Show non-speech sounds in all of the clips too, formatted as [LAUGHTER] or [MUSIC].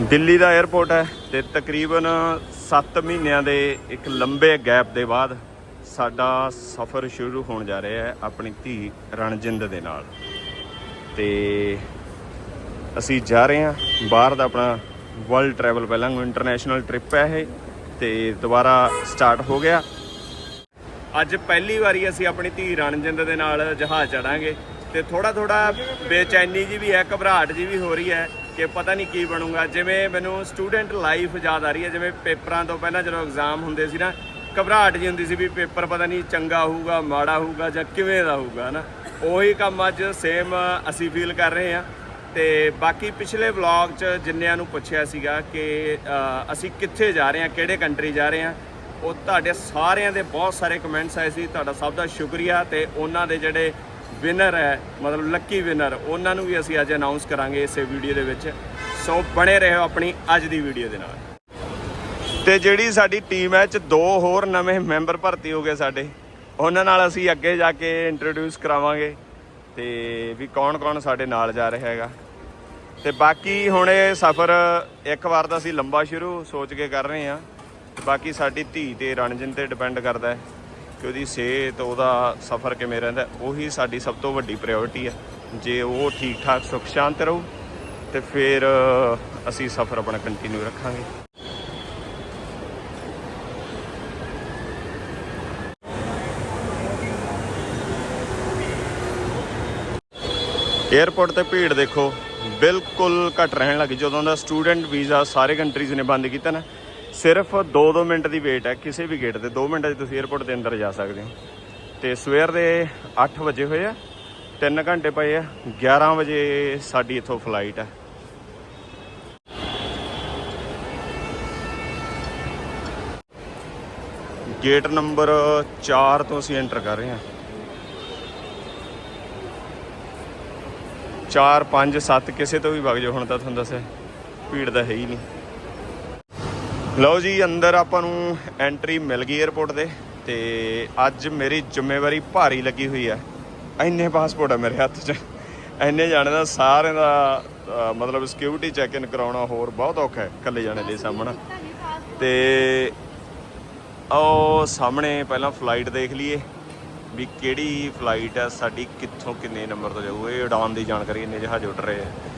ਦਿੱਲੀ ਦਾ airport ਹੈ ਤੇ ਤਕਰੀਬਨ 7 ਮਹੀਨਿਆਂ ਦੇ ਇੱਕ ਲੰਬੇ ਗੈਪ ਦੇ ਬਾਅਦ ਸਾਡਾ ਸਫ਼ਰ ਸ਼ੁਰੂ ਹੋਣ ਜਾ ਰਿਹਾ ਹੈ ਆਪਣੀ ਧੀ ਰਣਜਿੰਦ ਦੇ ਨਾਲ। ਤੇ ਅਸੀਂ ਜਾ ਰਹੇ ਹਾਂ ਬਾਹਰ ਦਾ ਆਪਣਾ ਵਰਲਡ ਟਰੈਵਲ ਪਹਿਲਾਂ ਇੰਟਰਨੈਸ਼ਨਲ ਟ੍ਰਿਪ ਹੈ ਇਹ ਤੇ ਦੁਬਾਰਾ ਸਟਾਰਟ ਹੋ ਗਿਆ। ਅੱਜ ਪਹਿਲੀ ਵਾਰੀ ਅਸੀਂ ਆਪਣੀ ਧੀ ਰਣਜਿੰਦ ਦੇ ਨਾਲ ਜਹਾਜ਼ ਚੜਾਂਗੇ ਤੇ ਥੋੜਾ ਥੋੜਾ ਬੇਚੈਨੀ ਜੀ ਵੀ ਹੈ, ਘਬਰਾਹਟ ਜੀ ਵੀ ਹੋ ਰਹੀ ਹੈ। ਕਿ ਪਤਾ ਨਹੀਂ ਕੀ ਬਣੂਗਾ। ਜਿਵੇਂ ਮੈਨੂੰ ਸਟੂਡੈਂਟ ਲਾਈਫ ਯਾਦ ਆ ਰਹੀ ਹੈ, ਜਿਵੇਂ ਪੇਪਰਾਂ ਤੋਂ ਪਹਿਲਾਂ ਜਦੋਂ ਐਗਜ਼ਾਮ ਹੁੰਦੇ ਸੀ ਨਾ, ਘਬਰਾਹਟ ਜੀ ਹੁੰਦੀ ਸੀ ਵੀ ਪੇਪਰ ਪਤਾ ਨਹੀਂ ਚੰਗਾ ਹੋਊਗਾ, ਮਾੜਾ ਹੋਊਗਾ ਜਾਂ ਕਿਵੇਂ ਦਾ ਹੋਊਗਾ ਨਾ ਉਹੀ ਕੰਮ ਅੱਜ ਸੇਮ ਅਸੀਂ ਫੀਲ ਕਰ ਰਹੇ ਹਾਂ। ਤੇ ਬਾਕੀ ਪਿਛਲੇ ਵਲੌਗ 'ਚ ਜਿੰਨਿਆਂ ਨੂੰ ਪੁੱਛਿਆ ਸੀਗਾ ਕਿ ਅਸੀਂ ਕਿੱਥੇ ਜਾ ਰਹੇ ਹਾਂ, ਕਿਹੜੇ ਕੰਟਰੀ ਜਾ ਰਹੇ ਹਾਂ, ਉਹ ਤੁਹਾਡੇ ਸਾਰਿਆਂ ਦੇ ਬਹੁਤ ਸਾਰੇ ਕਮੈਂਟਸ ਆਏ ਸੀ। ਤੁਹਾਡਾ ਸਭ ਦਾ ਸ਼ੁਕਰੀਆ ਤੇ ਉਹਨਾਂ ਦੇ ਜਿਹੜੇ ਵਿਨਰ ਹੈ, ਮਤਲਬ ਲੱਕੀ ਵਿਨਰ ਉਹਨਾਂ ਨੂੰ ਵੀ ਅਸੀਂ ਅੱਜ ਅਨਾਉਂਸ ਕਰਾਂਗੇ ਇਸੇ ਵੀਡੀਓ ਦੇ ਵਿੱਚ। ਸੋ ਬਣੇ ਰਹੋ ਆਪਣੀ ਅੱਜ ਦੀ ਵੀਡੀਓ ਦੇ ਨਾਲ। ਤੇ ਜਿਹੜੀ ਸਾਡੀ ਟੀਮ ਹੈ ਚ ਦੋ ਹੋਰ ਨਵੇਂ ਮੈਂਬਰ ਭਰਤੀ ਹੋ ਗਏ ਸਾਡੇ। ਉਹਨਾਂ ਨਾਲ ਅਸੀਂ ਅੱਗੇ ਜਾ ਕੇ ਇੰਟਰੋਡਿਊਸ ਕਰਾਵਾਂਗੇ। ਤੇ ਵੀ ਕੌਣ-ਕੌਣ ਸਾਡੇ ਨਾਲ ਜਾ ਰਿਹਾ ਹੈਗਾ। ਤੇ ਬਾਕੀ ਹੁਣ ਇਹ ਸਫ਼ਰ ਇੱਕ ਵਾਰ ਦਾ ਅਸੀਂ ਲੰਬਾ ਸ਼ੁਰੂ ਸੋਚ ਕੇ ਕਰ ਰਹੇ ਹਾਂ। ਬਾਕੀ ਸਾਡੀ ਧੀ ਤੇ ਰਣਜਨ ਤੇ ਡਿਪੈਂਡ ਕਰਦਾ ਹੈ। ਕਿ ਉਹਦੀ ਸਿਹਤ, ਉਹਦਾ ਸਫ਼ਰ ਕਿਵੇਂ ਰਹਿੰਦਾ, ਉਹੀ ਸਾਡੀ ਸਭ ਤੋਂ ਵੱਡੀ ਪ੍ਰਾਇੋਰਟੀ ਹੈ। ਜੇ ਉਹ ਠੀਕ ਠਾਕ ਸੁਖ, ਸ਼ਾਂਤ ਰਹੂ, ਤੇ ਫਿਰ ਅਸੀਂ ਸਫ਼ਰ ਆਪਣਾ ਕੰਟੀਨਿਊ ਰੱਖਾਂਗੇ। 에ਅਰਪੋਰਟ ਤੇ ਭੀੜ ਦੇਖੋ, ਬਿਲਕੁਲ ਘਟ ਰਹਿਣ ਲੱਗੀ ਜਦੋਂ ਦਾ ਸਟੂਡੈਂਟ ਵੀਜ਼ਾ ਸਾਰੇ ਕੰਟਰੀਜ਼ ਨੇ ਬੰਦ ਕੀਤਾ ਨਾ ਸਿਰਫ 2-2 ਮਿੰਟ ਦੀ ਵੇਟ ਹੈ, ਕਿਸੇ ਵੀ ਗੇਟ ਤੇ। 2 ਮਿੰਟਾਂ 'ਚ ਤੁਸੀਂ 에ਅਰਪੋਰਟ ਦੇ ਅੰਦਰ ਜਾ ਸਕਦੇ ਹੋ। ਤੇ ਸਵੇਰ ਦੇ 8 ਵਜੇ ਹੋਏ ਆ 3 ਘੰਟੇ ਪਏ ਆ 11 ਵਜੇ ਸਾਡੀ ਇੱਥੋਂ ਫਲਾਈਟ ਹੈ। ਗੇਟ ਨੰਬਰ 4 ਤੋਂ ਅਸੀਂ ਐਂਟਰ ਕਰ ਰਹੇ ਹਾਂ। 4 5 7 ਕਿਸੇ ਤੋਂ ਵੀ ਵਗ ਜਾਓ, ਹੁਣ ਤਾਂ ਤੁਹਾਨੂੰ ਦੱਸਿਆ, ਭੀੜ ਤਾਂ ਹੈ ਹੀ ਨਹੀਂ। ਲਓ ਜੀ, ਅੰਦਰ ਆਪਾਂ ਨੂੰ ਐਂਟਰੀ ਮਿਲ ਗਈ 에ਅਰਪੋਰਟ ਦੇ ਤੇ ਅੱਜ ਮੇਰੀ ਜ਼ਿੰਮੇਵਾਰੀ ਭਾਰੀ ਲੱਗੀ ਹੋਈ ਹੈ ਇੰਨੇ ਪਾਸਪੋਰਟ ਆ ਮੇਰੇ ਹੱਥ 'ਚ। ਇੰਨੇ ਜਾਣੇ ਦਾ ਸਾਰਿਆਂ ਦਾ ਮਤਲਬ ਸਿਕਿਉਰਿਟੀ ਚੈੱਕ ਇਨ ਕਰਾਉਣਾ ਹੋਰ ਬਹੁਤ ਔਖਾ ਹੈ, ਇਕੱਲੇ ਜਾਣੇ ਲਈ ਸਾਹਮਣਾ। ਤੇ ਉਹ ਸਾਹਮਣੇ ਪਹਿਲਾਂ ਫਲਾਈਟ ਦੇਖ ਲਈਏ ਵੀ ਕਿਹੜੀ ਫਲਾਈਟ ਹੈ ਸਾਡੀ ਕਿੱਥੋਂ ਕਿੰਨੇ ਨੰਬਰ ਤੋਂ ਜਾਊ। ਇਹ ਉਡਾਨ ਦੀ ਜਾਣਕਾਰੀ, ਇੰਨੇ ਜਹਾਜ਼ ਉੱਡ ਰਹੇ ਆ।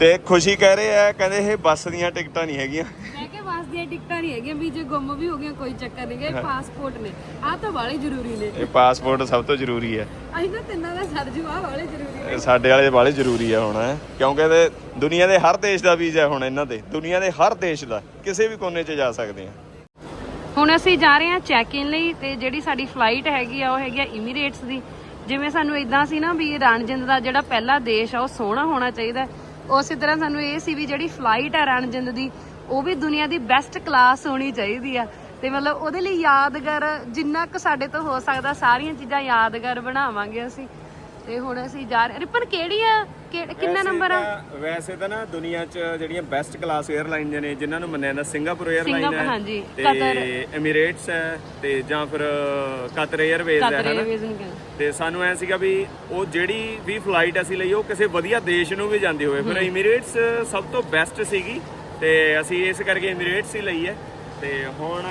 ਤੇ ਖੁਸ਼ੀ ਕਹਿ ਰਹੇ ਆ ਕਹਿੰਦੇ ਇਹ ਬੱਸ ਦੀਆਂ ਟਿਕਟਾਂ ਨਹੀਂ ਹੈਗੀਆਂ। ਮੈਂ ਕਿਹਾ ਵਾਸ ਦੀਆਂ ਟਿਕਟਾਂ ਨਹੀਂ ਹੈਗੀਆਂ ਵੀ ਜੇ ਗੁੰਮ ਵੀ ਹੋ ਗਈਆਂ ਕੋਈ ਚੱਕਰ ਨਹੀਂ ਗੇ ਪਾਸਪੋਰਟ ਨੇ। ਆਹ ਤਾਂ ਵਾਲੇ ਜ਼ਰੂਰੀ ਨੇ। ਇਹ ਪਾਸਪੋਰਟ ਸਭ ਤੋਂ ਜ਼ਰੂਰੀ ਹੈ। ਅਸੀਂ ਤਾਂ ਤਿੰਨਾਂ ਦਾ ਸਰਜੂ ਆਹ ਵਾਲੇ ਜ਼ਰੂਰੀ ਨੇ। ਸਾਡੇ ਵਾਲੇ ਬਾਲੇ ਜ਼ਰੂਰੀ ਹੈ ਹੁਣ ਹੈਂ। ਕਿਉਂਕਿ ਇਹਦੇ ਦੁਨੀਆ ਦੇ ਹਰ ਦੇਸ਼ ਦਾ ਵੀਜ਼ਾ ਹੁਣ ਇਹਨਾਂ ਤੇ। ਦੁਨੀਆ ਦੇ ਹਰ ਦੇਸ਼ ਦਾ ਕਿਸੇ ਵੀ ਕੋਨੇ 'ਚ ਜਾ ਸਕਦੇ ਆ। ਹੁਣ ਅਸੀਂ ਜਾ ਰਹੇ ਹਾਂ ਚੈੱਕ ਇਨ ਲਈ ਤੇ ਜਿਹੜੀ ਸਾਡੀ ਫਲਾਈਟ ਹੈਗੀ ਆ ਉਹ ਹੈਗੀ ਆ ਇਮੀਰੇਟਸ ਦੀ। ਜਿਵੇਂ ਸਾਨੂੰ ਇਦਾਂ ਸੀ ਨਾ ਵੀ ਰਣਜਿੰਦ ਦਾ ਜਿਹੜਾ ਪਹਿਲਾ ਦੇਸ਼ ਆ ਉਹ ਸੋਹਣਾ ਹੋਣਾ ਚਾਹੀਦਾ ਹੈ। ਉਸੇ ਤਰ੍ਹਾਂ ਸਾਨੂੰ ਇਹ ਸੀ ਵੀ ਜਿਹੜੀ ਫਲਾਈਟ ਆ ਰਣਜਿੰਦ ਦੀ, ਉਹ ਵੀ ਦੁਨੀਆ ਦੀ ਬੈਸਟ ਕਲਾਸ ਹੋਣੀ ਚਾਹੀਦੀ ਆ। ਤੇ ਮਤਲਬ ਉਹਦੇ ਲਈ ਯਾਦਗਾਰ ਜਿੰਨਾ ਕੁ ਸਾਡੇ ਤੋਂ ਹੋ ਸਕਦਾ, ਸਾਰੀਆਂ ਚੀਜ਼ਾਂ ਯਾਦਗਾਰ ਬਣਾਵਾਂਗੇ ਅਸੀਂ। ਤੇ ਹੁਣ ਅਸੀਂ ਜਾ ਰਹੇ ਰਿਪਨ ਕਿਹੜੀ ਆ ਕਿੰਨਾ ਨੰਬਰ ਆ? ਵੈਸੇ ਤਾਂ ਨਾ ਦੁਨੀਆ 'ਚ ਜਿਹੜੀਆਂ ਬੈਸਟ ਕਲਾਸ 에ਅਰਲਾਈਨ ਨੇ ਜਿਨ੍ਹਾਂ ਨੂੰ ਮੰਨਿਆ ਜਾਂਦਾ ਸਿੰਗਾਪੁਰ 에ਅਰਲਾਈਨ ਹੈ ਤੇ ਐਮੀਰੇਟਸ ਹੈ ਤੇ ਜਾਂ ਫਿਰ ਕਤਰ 에ਅਰਵੇਜ਼ ਹੈ ਕਤਰੇ ਤੇ ਸਾਨੂੰ ਐ ਸੀਗਾ ਵੀ ਉਹ ਜਿਹੜੀ ਵੀ ਫਲਾਈਟ ਅਸੀਂ ਲਈ ਉਹ ਕਿਸੇ ਵਧੀਆ ਦੇਸ਼ ਨੂੰ ਵੀ ਜਾਂਦੀ ਹੋਵੇ। ਫਿਰ ਐਮੀਰੇਟਸ ਸਭ ਤੋਂ ਬੈਸਟ ਸੀਗੀ ਤੇ ਅਸੀਂ ਇਸ ਕਰਕੇ ਐਮੀਰੇਟਸ ਹੀ ਲਈ ਹੈ। ਤੇ ਹੁਣ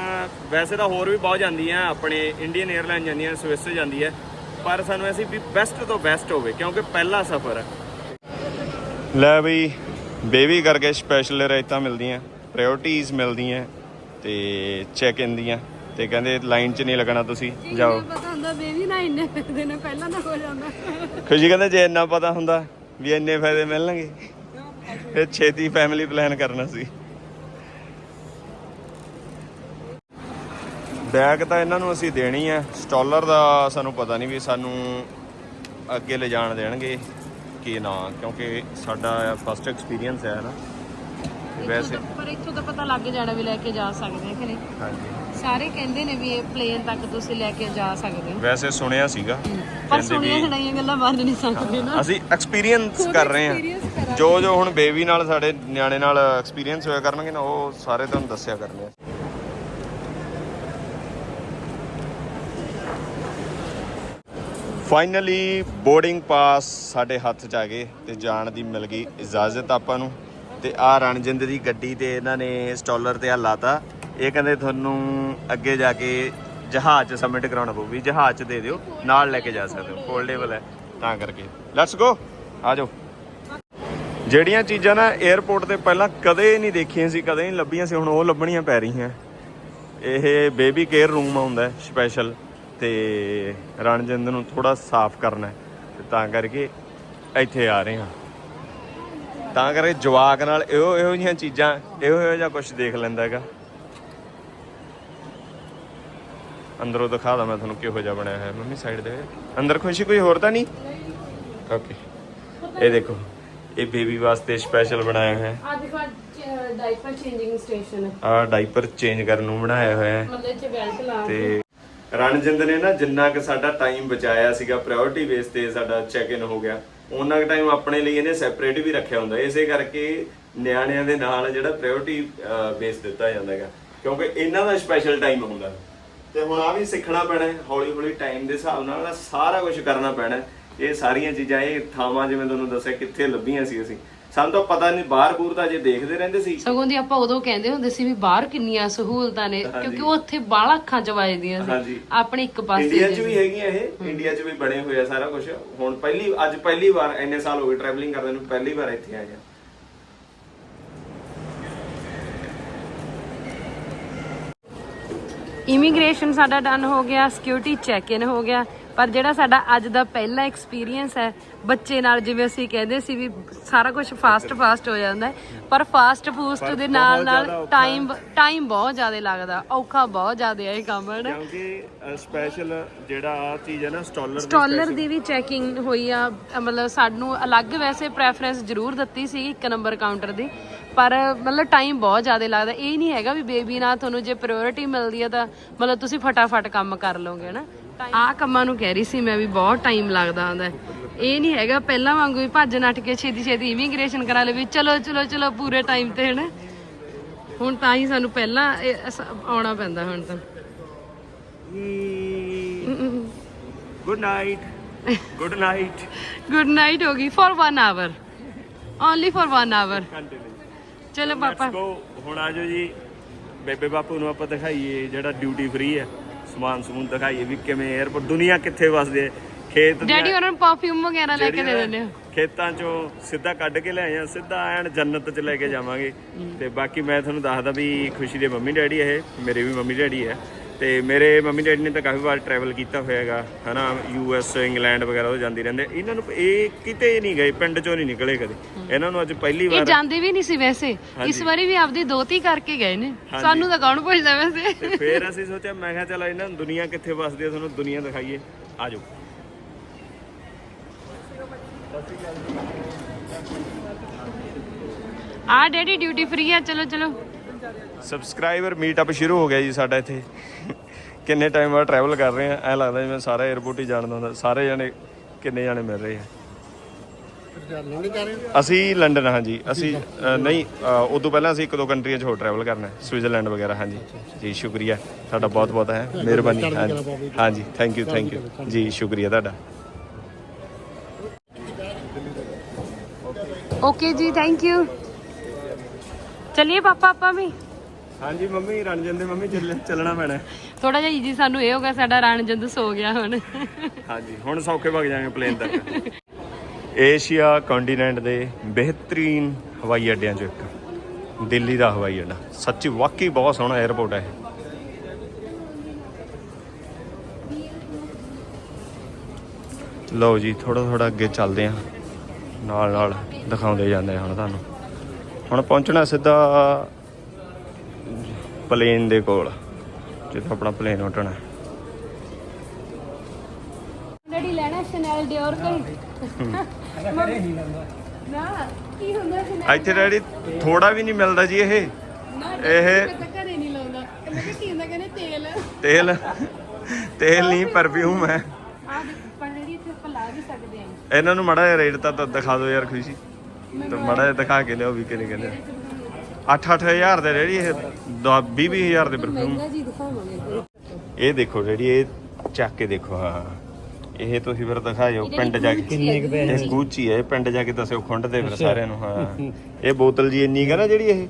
ਵੈਸੇ ਤਾਂ ਹੋਰ ਵੀ ਬਹੁਤ ਜਾਂਦੀਆਂ ਆਪਣੇ ਇੰਡੀਅਨ 에ਅਰਲਾਈਨ ਜਾਂਦੀਆਂ ਸਵਿਸ ਜਾਂਦੀ ਹੈ। ਪਰ ਸਾਨੂੰ ਐਸੀ ਵੀ ਬੈਸਟ ਤੋਂ ਬੈਸਟ ਹੋਵੇ ਕਿਉਂਕਿ ਪਹਿਲਾ ਸਫ਼ਰ ਹੈ। ਲੈ ਬਈ ਬੇਬੀ ਕਰਕੇ ਸਪੈਸ਼ਲ ਰਾਇਤਾਂ ਮਿਲਦੀਆਂ ਪ੍ਰਾਇੋਰਟੀਜ਼ ਮਿਲਦੀਆਂ ਤੇ ਚੈੱਕ ਇਨ ਦੀਆਂ ਤੇ ਕਹਿੰਦੇ ਲਾਈਨ 'ਚ ਨਹੀਂ ਲੱਗਣਾ ਤੁਸੀਂ ਜਾਓ। ਪਤਾ ਹੁੰਦਾ ਬੇਬੀ ਨਾ ਇੰਨੇ ਦਿਨ ਪਹਿਲਾਂ ਤਾਂ ਹੋ ਜਾਂਦਾ। ਖੁਸ਼ੀ ਕਹਿੰਦੇ ਜੇ ਇੰਨਾ ਪਤਾ ਹੁੰਦਾ ਵੀ ਇੰਨੇ ਫਾਇਦੇ ਮਿਲਣਗੇ ਫਿਰ ਛੇਤੀ ਫੈਮਿਲੀ ਪਲਾਨ ਕਰਨਾ ਸੀ। ਬੈਗ ਤਾਂ ਇਹਨਾਂ ਨੂੰ ਅਸੀਂ ਦੇਣੀ ਹੈ ਸਟਾਲਰ ਦਾ ਸਾਨੂੰ ਪਤਾ ਨਹੀਂ ਵੀ ਸਾਨੂੰ ਅੱਗੇ ਲੈ ਜਾਣ ਦੇਣਗੇ ਕਿ ਨਾ ਕਿਉਂਕਿ ਸਾਡਾ ਫਸਟ ਐਕਸਪੀਰੀਅੰਸ ਹੈ ਨਾ। ਵੈਸੇ ਪਰ ਇੱਥੋਂ ਤਾਂ ਪਤਾ ਲੱਗ ਜਾਣਾ ਵੀ ਲੈ ਕੇ ਜਾ ਸਕਦੇ ਆ ਕਿ ਨਹੀਂ ਹਾਂਜੀ। ਸਾਰੇ ਕਹਿੰਦੇ ਨੇ ਵੀ ਇਹ ਪਲੇਨ ਤੱਕ ਤੁਸੀਂ ਲੈ ਕੇ ਜਾ ਸਕਦੇ ਹੋ। ਵੈਸੇ ਸੁਣਿਆ ਸੀਗਾ। ਪਰ ਸੁਣੀਆਂ ਸੁਣਾਈਆਂ ਗੱਲਾਂ ਮੰਨ ਨਹੀਂ ਸਕਦੇ ਨਾ। ਅਸੀਂ ਐਕਸਪੀਰੀਅੰਸ ਕਰ ਰਹੇ ਹਾਂ। ਜੋ ਜੋ ਹੁਣ ਬੇਬੀ ਨਾਲ ਸਾਡੇ ਨਿਆਣੇ ਨਾਲ ਐਕਸਪੀਰੀਅੰਸ ਹੋਇਆ ਕਰਨਗੇ ਨਾ ਉਹ ਸਾਰੇ ਤੁਹਾਨੂੰ ਦੱਸਿਆ ਕਰਨੇ ਆ। ਫਾਈਨਲੀ ਬੋਰਡਿੰਗ ਪਾਸ ਸਾਡੇ ਹੱਥ 'ਚ ਆ ਗਏ ਤੇ ਜਾਣ ਦੀ ਮਿਲ ਗਈ ਇਜਾਜ਼ਤ ਆਪਾਂ ਨੂੰ। ਤੇ ਆ ਰਣਜਿੰਦ ਦੀ ਗੱਡੀ ਤੇ ਇਹਨਾਂ ਨੇ ਸਟਾਲਰ ਤੇ ਆ ਲਾਤਾ। ਇਹ ਕਹਿੰਦੇ ਤੁਹਾਨੂੰ ਅੱਗੇ ਜਾ ਕੇ ਜਹਾਜ਼ 'ਚ ਸਬਮਿਟ ਕਰਾਉਣਾ ਪਊ ਵੀ ਜਹਾਜ਼ 'ਚ ਦੇ ਦਿਓ, ਨਾਲ ਲੈ ਕੇ ਜਾ ਸਕਦੇ ਹੋ। ਫੋਲਡੇਬਲ ਹੈ, ਤਾਂ ਕਰਕੇ। ਲੈਟਸ ਗੋ ਆ ਜਾਓ। ਜਿਹੜੀਆਂ ਚੀਜ਼ਾਂ ਨਾ 에어ਪੋਰਟ ਤੇ ਪਹਿਲਾਂ ਕਦੇ ਨਹੀਂ ਦੇਖੀਆਂ ਸੀ, ਕਦੇ ਨਹੀਂ ਲੱਭੀਆਂ ਸੀ, ਹੁਣ ਉਹ ਲੱਭਣੀਆਂ ਪੈ ਰਹੀਆਂ। ਇਹ ਬੇਬੀ ਕੇਅਰ ਰੂਮ ਹੁੰਦਾ ਸਪੈਸ਼ਲ ਤੇ ਰਣਜਿੰਦ ਨੂੰ ਥੋੜਾ ਸਾਫ਼ ਕਰਨਾ ਹੈ ਤੇ ਤਾਂ ਕਰਕੇ ਇੱਥੇ ਆ ਰਹੇ ਹਾਂ। ਤਾਂ ਕਰਕੇ ਜਵਾਕ ਨਾਲ ਇਹੋ ਇਹੋ ਜਿਹੀਆਂ ਚੀਜ਼ਾਂ ਇਹੋ ਇਹੋ ਜਿਹਾ ਕੁਝ ਦੇਖ ਲੈਂਦਾ ਹੈਗਾ। ਅੰਦਰੋਂ ਦਿਖਾ ਦਾਂ ਮੈਂ ਤੁਹਾਨੂੰ ਕਿਹੋ ਜਿਹਾ ਬਣਿਆ ਹੋਇਆ। ਮੰਮੀ ਸਾਈਡ ਦੇ ਅੰਦਰ ਖੁਸ਼ੀ ਕੋਈ ਹੋਰ ਤਾਂ ਨਹੀਂ? ਓਕੇ ਇਹ ਦੇਖੋ ਇਹ ਬੇਬੀ ਵਾਸਤੇ ਸਪੈਸ਼ਲ ਬਣਾਇਆ ਹੋਇਆ। ਹੈ ਆ ਦੇਖੋ ਡਾਈਪਰ ਚੇਂਜਿੰਗ ਸਟੇਸ਼ਨ ਹੈ। ਆ ਡਾਈਪਰ ਚੇਂਜ ਕਰਨ ਨੂੰ ਬਣਾਇਆ ਹੋਇਆ ਹੈ। ਮਤਲਬ ਚ ਬੈਲਟ ਲਾ ਤੇ ਰਣਜਿੰਦ ਨੇ ਨਾ ਜਿੰਨਾ ਕਿ ਸਾਡਾ ਟਾਈਮ ਬਚਾਇਆ ਸੀਗਾ ਪ੍ਰਾਇੋਰਟੀ ਬੇਸ ਤੇ ਸਾਡਾ ਚੈੱਕ ਇਨ ਹੋ ਗਿਆ ਉਹਨਾਂ ਕੁ ਟਾਈਮ ਆਪਣੇ ਲਈ ਇਹਨੇ ਸੈਪਰੇਟ ਵੀ ਰੱਖਿਆ ਹੁੰਦਾ। ਇਸੇ ਕਰਕੇ ਨਿਆਣਿਆਂ ਦੇ ਨਾਲ ਜਿਹੜਾ ਪ੍ਰਾਇੋਰਟੀ ਬੇਸ ਦਿੱਤਾ ਜਾਂਦਾ ਹੈਗਾ। ਕਿਉਂਕਿ ਇਹਨਾਂ ਦਾ ਸਪੈਸ਼ਲ ਟਾਈਮ ਹੁੰਦਾ। ਤੇ ਹੁਣ ਆ ਵੀ ਸਿੱਖਣਾ ਪੈਣਾ ਹੌਲੀ ਹੌਲੀ ਟਾਈਮ ਦੇ ਹਿਸਾਬ ਨਾਲ ਸਾਰਾ ਕੁਝ ਕਰਨਾ ਪੈਣਾ ਇਹ ਸਾਰੀਆਂ ਚੀਜ਼ਾਂ, ਇਹ ਥਾਵਾਂ ਜਿਵੇਂ ਤੁਹਾਨੂੰ ਦੱਸਿਆ ਕਿੱਥੇ ਲੱਭੀਆਂ ਸੀ ਅਸੀਂ। ਸਾਨੂੰ ਤਾਂ ਪਤਾ ਨਹੀਂ ਬਾਹਰ ਬੂਰ ਤਾਂ ਜੇ ਦੇਖਦੇ ਰਹਿੰਦੇ ਸੀ। ਸਗੋਂ ਦੀ ਆਪਾਂ ਉਦੋਂ ਕਹਿੰਦੇ ਹੁੰਦੇ ਸੀ ਵੀ ਬਾਹਰ ਕਿੰਨੀਆਂ ਸਹੂਲਤਾਂ ਨੇ ਕਿਉਂਕਿ ਉਹ ਉੱਥੇ ਬਾਹਲਾ ਅੱਖਾਂ ਚ ਵੱਜਦੀਆਂ। ਸੀ। ਆਪਣੇ ਇੱਕ ਪਾਸੇ ਇੰਡੀਆ 'ਚ ਵੀ ਹੈਗੀਆਂ ਇਹ। ਇੰਡੀਆ 'ਚ ਵੀ ਬਣੇ ਹੋਏ ਆ ਸਾਰਾ ਕੁਝ ਹੁਣ ਪਹਿਲੀ ਅੱਜ ਪਹਿਲੀ ਵਾਰ ਇੰਨੇ ਸਾਲ ਹੋ ਗਏ ਟਰੈਵਲਿੰਗ ਕਰਦੇ ਨੂੰ ਪਹਿਲੀ ਵਾਰ ਇੱਥੇ ਆਏ ਆ। ਇਮੀਗ੍ਰੇਸ਼ਨ ਸਾਡਾ ਡਨ ਹੋ ਗਿਆ ਸਿਕਿਉਰਿਟੀ ਚੈੱਕ ਇਨ ਹੋ ਗਿਆ। ਪਰ ਜਿਹੜਾ ਸਾਡਾ ਅੱਜ ਦਾ ਪਹਿਲਾ ਐਕਸਪੀਰੀਅੰਸ ਹੈ ਬੱਚੇ ਨਾਲ ਜਿਵੇਂ ਅਸੀਂ ਕਹਿੰਦੇ ਸੀ ਵੀ ਸਾਰਾ ਕੁਝ ਫਾਸਟ ਫਾਸਟ ਹੋ ਜਾਂਦਾ ਹੈ ਪਰ ਫਾਸਟ ਫੂਸਟ ਦੇ ਨਾਲ ਨਾਲ ਟਾਈਮ ਟਾਈਮ ਬਹੁਤ ਜ਼ਿਆਦਾ ਲੱਗਦਾ ਔਖਾ ਬਹੁਤ ਜ਼ਿਆਦਾ ਹੈ ਇਹ ਕੰਮ ਹੈ ਕਿਉਂਕਿ ਸਪੈਸ਼ਲ ਜਿਹੜਾ ਆ ਚੀਜ਼ ਹੈ ਨਾ ਸਟਾਲਰ ਸਟਾਲਰ ਦੀ ਵੀ ਚੈਕਿੰਗ ਹੋਈ ਆ ਮਤਲਬ ਸਾਨੂੰ ਅਲੱਗ ਵੈਸੇ ਪ੍ਰੈਫਰੈਂਸ ਜ਼ਰੂਰ ਦਿੱਤੀ ਸੀ ਇੱਕ ਨੰਬਰ ਕਾਊਂਟਰ ਦੀ ਪਰ ਮਤਲਬ ਟਾਈਮ ਬਹੁਤ ਜ਼ਿਆਦਾ ਲੱਗਦਾ। ਇਹ ਨਹੀਂ ਹੈਗਾ ਵੀ ਬੇਬੀ ਨਾਲ ਤੁਹਾਨੂੰ ਜੇ ਪ੍ਰਾਇੋਰਟੀ ਮਿਲਦੀ ਆ ਤਾਂ ਮਤਲਬ ਤੁਸੀਂ ਫਟਾਫਟ ਕੰਮ ਕਰ ਲਓਗੇ ਨਾ ਆਹ ਕੰਮਾਂ ਨੂੰ ਕਹਿ ਰਹੀ ਸੀ ਮੈਂ ਵੀ ਬਹੁਤ ਟਾਈਮ ਲੱਗਦਾ ਹੁੰਦਾ ਹੈ। ਇਹ ਨਹੀਂ ਹੈਗਾ ਪਹਿਲਾਂ ਵਾਂਗੂ ਵੀ ਭੱਜ ਨੱਠ ਕੇ ਛੇਤੀ ਛੇਤੀ ਇਮੀਗ੍ਰੇਸ਼ਨ ਕਰਾ ਲਵੇ। ਚਲੋ ਚਲੋ ਚਲੋ ਪੂਰੇ ਟਾਈਮ ਤੇ ਹਨ। ਹੁਣ ਤਾਂ ਹੀ ਸਾਨੂੰ ਪਹਿਲਾਂ ਆਉਣਾ ਪੈਂਦਾ ਹੁਣ ਤਾਂ। Good night good night good night ਹੋ ਗਈ for 1 hour only for 1 hour ਚਲੋ ਪਾਪਾ। ਹੁਣ ਆਜੋ ਜੀ। ਬੇਬੇ ਬਾਪੂ ਨੂੰ ਆਪਾਂ ਦਿਖਾਈਏ ਜਿਹੜਾ ਡਿਊਟੀ ਫ੍ਰੀ ਹੈ। ਸਮਾਨ ਸਮੂਨ ਦਿਖਾਈਏ ਵੀ ਕਿਵੇਂ 에어ਪੋਰਟ ਦੁਨੀਆ ਕਿੱਥੇ ਵਸਦੀ ਹੈ? ਖੇਤ ਦੀਆਂ- ਡੈਡੀ ਉਹਨਾਂ ਨੂੰ ਪਰਫਿਊਮ ਵਗੈਰਾ ਲੈ ਕੇ ਦੇ ਜਿਹੜੀਆਂ ਦਿੰਦੇ ਹੋ। ਖੇਤਾਂ ਚੋਂ ਸਿੱਧਾ ਕੱਢ ਕੇ ਲੈ ਆ ਸਿੱਧਾ ਐਨ ਜੰਨਤ 'ਚ ਲੈ ਕੇ ਜਾਵਾਂਗੇ। ਤੇ ਬਾਕੀ ਮੈਂ ਤੁਹਾਨੂੰ ਦੱਸਦਾ ਵੀ ਖੁਸ਼ੀ ਦੇ ਮੰਮੀ ਡੈਡੀ ਇਹ ਮੇਰੇ ਵੀ ਮੰਮੀ ਡੈਡੀ ਹੈ ਤੇ ਮੇਰੇ ਮੰਮੀ ਡੈਡੀ ਨੇ ਤਾਂ ਕਾਫੀ ਵਾਰ ਟਰੈਵਲ ਕੀਤਾ ਹੋਇਆਗਾ ਹਨਾ ਯੂ ਐਸ ਇੰਗਲੈਂਡ ਵਗੈਰਾ ਤੋਂ ਜਾਂਦੀ ਰਹਿੰਦੇ। ਇਹਨਾਂ ਨੂੰ ਇਹ ਕਿਤੇ ਨਹੀਂ ਗਏ ਪਿੰਡ ਚੋਂ ਨਹੀਂ ਨਿਕਲੇ ਕਦੇ। ਇਹਨਾਂ ਨੂੰ ਅੱਜ ਪਹਿਲੀ ਇਹ ਵਾਰ ਜਾਂਦੇ ਵੀ ਨਹੀਂ ਸੀ ਵੈਸੇ। ਇਸ ਵਾਰੀ ਵੀ ਆਪਦੀ ਦੋਤੀ ਕਰਕੇ ਗਏ ਨੇ। ਸਾਨੂੰ ਤਾਂ ਕੌਣ ਪੁੱਛਦਾ ਵੈਸੇ। ਤੇ ਫਿਰ ਅਸੀਂ ਸੋਚਿਆ ਮੈਂ ਕਿਹਾ ਚਲ ਇਹਨਾਂ ਨੂੰ ਦੁਨੀਆ ਕਿੱਥੇ ਵਸਦੀ ਹੈ ਤੁਹਾਨੂੰ ਦੁਨੀਆ ਦਿਖਾਈਏ। ਆਜੋ ਆ ਡੈਡੀ ਡਿਊਟੀ ਫ੍ਰੀ ਆ ਚਲੋ ਚਲੋ। ਸਬਸਕ੍ਰਾਈਬਰ ਮੀਟਅਪ ਸ਼ੁਰੂ ਹੋ ਗਿਆ ਜੀ ਸਾਡਾ ਇੱਥੇ। ਕਿੰਨੇ ਟਾਈਮ ਬਾਅਦ ਟਰੈਵਲ ਕਰ ਰਹੇ ਆ ਐ ਲੱਗਦਾ ਜਿਵੇਂ ਸਾਰਾ 에어ਪੋਰਟ ਹੀ ਜਾਣਦਾ ਹੁੰਦਾ ਸਾਰੇ ਜਣੇ ਕਿੰਨੇ ਜਣੇ ਮਿਲ ਰਹੇ ਆ। ਅਸੀਂ ਲੰਡਨ ਹਾਂਜੀ। ਅਸੀਂ ਅ, ਨਹੀਂ ਅ, ਉਦੋਂ ਪਹਿਲਾਂ ਅਸੀਂ ਇੱਕ ਦੋ ਕੰਟਰੀਆਂ 'ਚ ਹੋਰ ਟਰੈਵਲ ਕਰਨਾ ਹੈ। ਸਵਿਟਜ਼ਰਲੈਂਡ ਵਗੈਰਾ ਹਾਂਜੀ। ਜੀ ਸ਼ੁਕਰੀਆ। ਤੁਹਾਡਾ ਬਹੁਤ ਬਹੁਤ ਹੈ। ਮਿਹਰਬਾਨੀ। ਹਾਂਜੀ। ਹਾਂਜੀ ਥੈਂਕ ਯੂ ਥੈਂਕ ਯੂ ਜੀ ਸ਼ੁਕਰੀਆ ਤੁਹਾਡਾ। ਓਕੇ ਜੀ ਥੈਂਕ ਯੂ ਚਲਿਏ ਪਾਪਾ ਆਪਾਂ ਵੀ। ਹਾਂਜੀ ਮੰਮੀ ਰਣਜਨ ਦੇ ਮੰਮੀ ਚੱਲਣਾ ਪੈਣਾ। ਥੋੜਾ ਜਿਹਾ ਜੀ ਸਾਨੂੰ ਇਹ ਹੋ ਗਿਆ ਸਾਡਾ ਰਾਣਜੰਦ ਸੋ ਗਿਆ ਹੁਣ। ਹਾਂਜੀ ਹੁਣ ਸੌਖੇ ਵਗ ਜਾਵਾਂਗੇ ਪਲੇਨ ਤੱਕ। ਏਸ਼ੀਆ ਕੰਟੀਨੈਂਟ ਦੇ ਬਿਹਤਰੀਨ ਹਵਾਈ ਅੱਡਿਆਂ ਚੋਂ ਇੱਕ। ਦਿੱਲੀ ਦਾ ਹਵਾਈ ਅੱਡਾ। ਸੱਚੀ ਵਾਕਈ ਬਹੁਤ ਸੋਹਣਾ 에ਅਰਪੋਰਟ ਹੈ ਇਹ। ਲਓ ਜੀ ਥੋੜਾ ਥੋੜਾ ਅੱਗੇ ਚੱਲਦੇ ਆ। ਨਾਲ ਨਾਲ ਦਿਖਾਉਂਦੇ ਜਾਂਦੇ ਹੁਣ ਤੁਹਾਨੂੰ। ਹੁਣ ਪਹੁੰਚਣਾ ਸਿੱਧਾ ਪਲੇਨ ਦੇ ਕੋਲ ਜਿੱਥੇ ਆਪਣਾ ਪਲੇਨ ਉੱਡਣਾ। ਹੈ ਡੈਡੀ ਲੈਣਾ ਸ਼ਨੈਲ ਡਿਓਰ ਕੋਈ ਨਾ ਕੀ ਹੁੰਦਾ ਸ਼ਨੈਲ ਇੱਥੇ ਡੈਡੀ ਥੋੜਾ ਵੀ ਨਹੀਂ ਮਿਲਦਾ ਜੀ ਇਹ। ਇਹ ਤਾਂ ਘਰੇ ਨਹੀਂ ਲਾਉਂਦਾ। ਮੈਂ ਕਿਹਾ ਕੀ ਹੁੰਦਾ ਕਹਿੰਦੇ ਤੇਲ। ਤੇਲ ਤੇਲ ਨਹੀਂ ਪਰਫਿਊਮ ਹੈ। ਆ ਵੀ ਸਕਦੇ ਆ ਇਹਨਾਂ ਨੂੰ ਮੜਾ ਜਿਹਾ ਰੇਟ ਤਾਂ ਦਿਖਾ ਦਿਓ ਯਾਰ ਖੁਸ਼ੀ। ਤੇ ਮੜਾ ਜਿਹਾ ਦਿਖਾ ਕੇ ਲਿਆਓ ਵੀ ਕਿੰਨੇ ਕਹਿੰਦੇ 8-8000 ਦੇ ਰੇੜੀ ਇਹ 20-20000 ਦੇ ਪਰਫਿਊਮ ਮਹਿੰਗਾ ਜੀ ਦਿਖਾਵਾਂਗੇ ਇਹ ਦੇਖੋ ਜਿਹੜੀ ਇਹ ਚੱਕ ਕੇ ਦੇਖੋ ਹਾਂ ਇਹ ਤੁਸੀਂ ਫਿਰ ਦਿਖਾਇਓ ਪਿੰਡ ਜਾ ਕੇ। ਕਿੰਨੇ ਕੁ ਇਹ ਗੂਚੀ ਹੈ ਪਿੰਡ ਜਾ ਕੇ ਦੱਸਿਓ ਖੁੰਡਦੇ ਫਿਰ ਸਾਰਿਆਂ ਨੂੰ ਹਾਂ ਇਹ ਬੋਤਲ ਜੀ ਇੰਨੀ ਕਾ ਨਾ ਜਿਹੜੀ ਇਹ?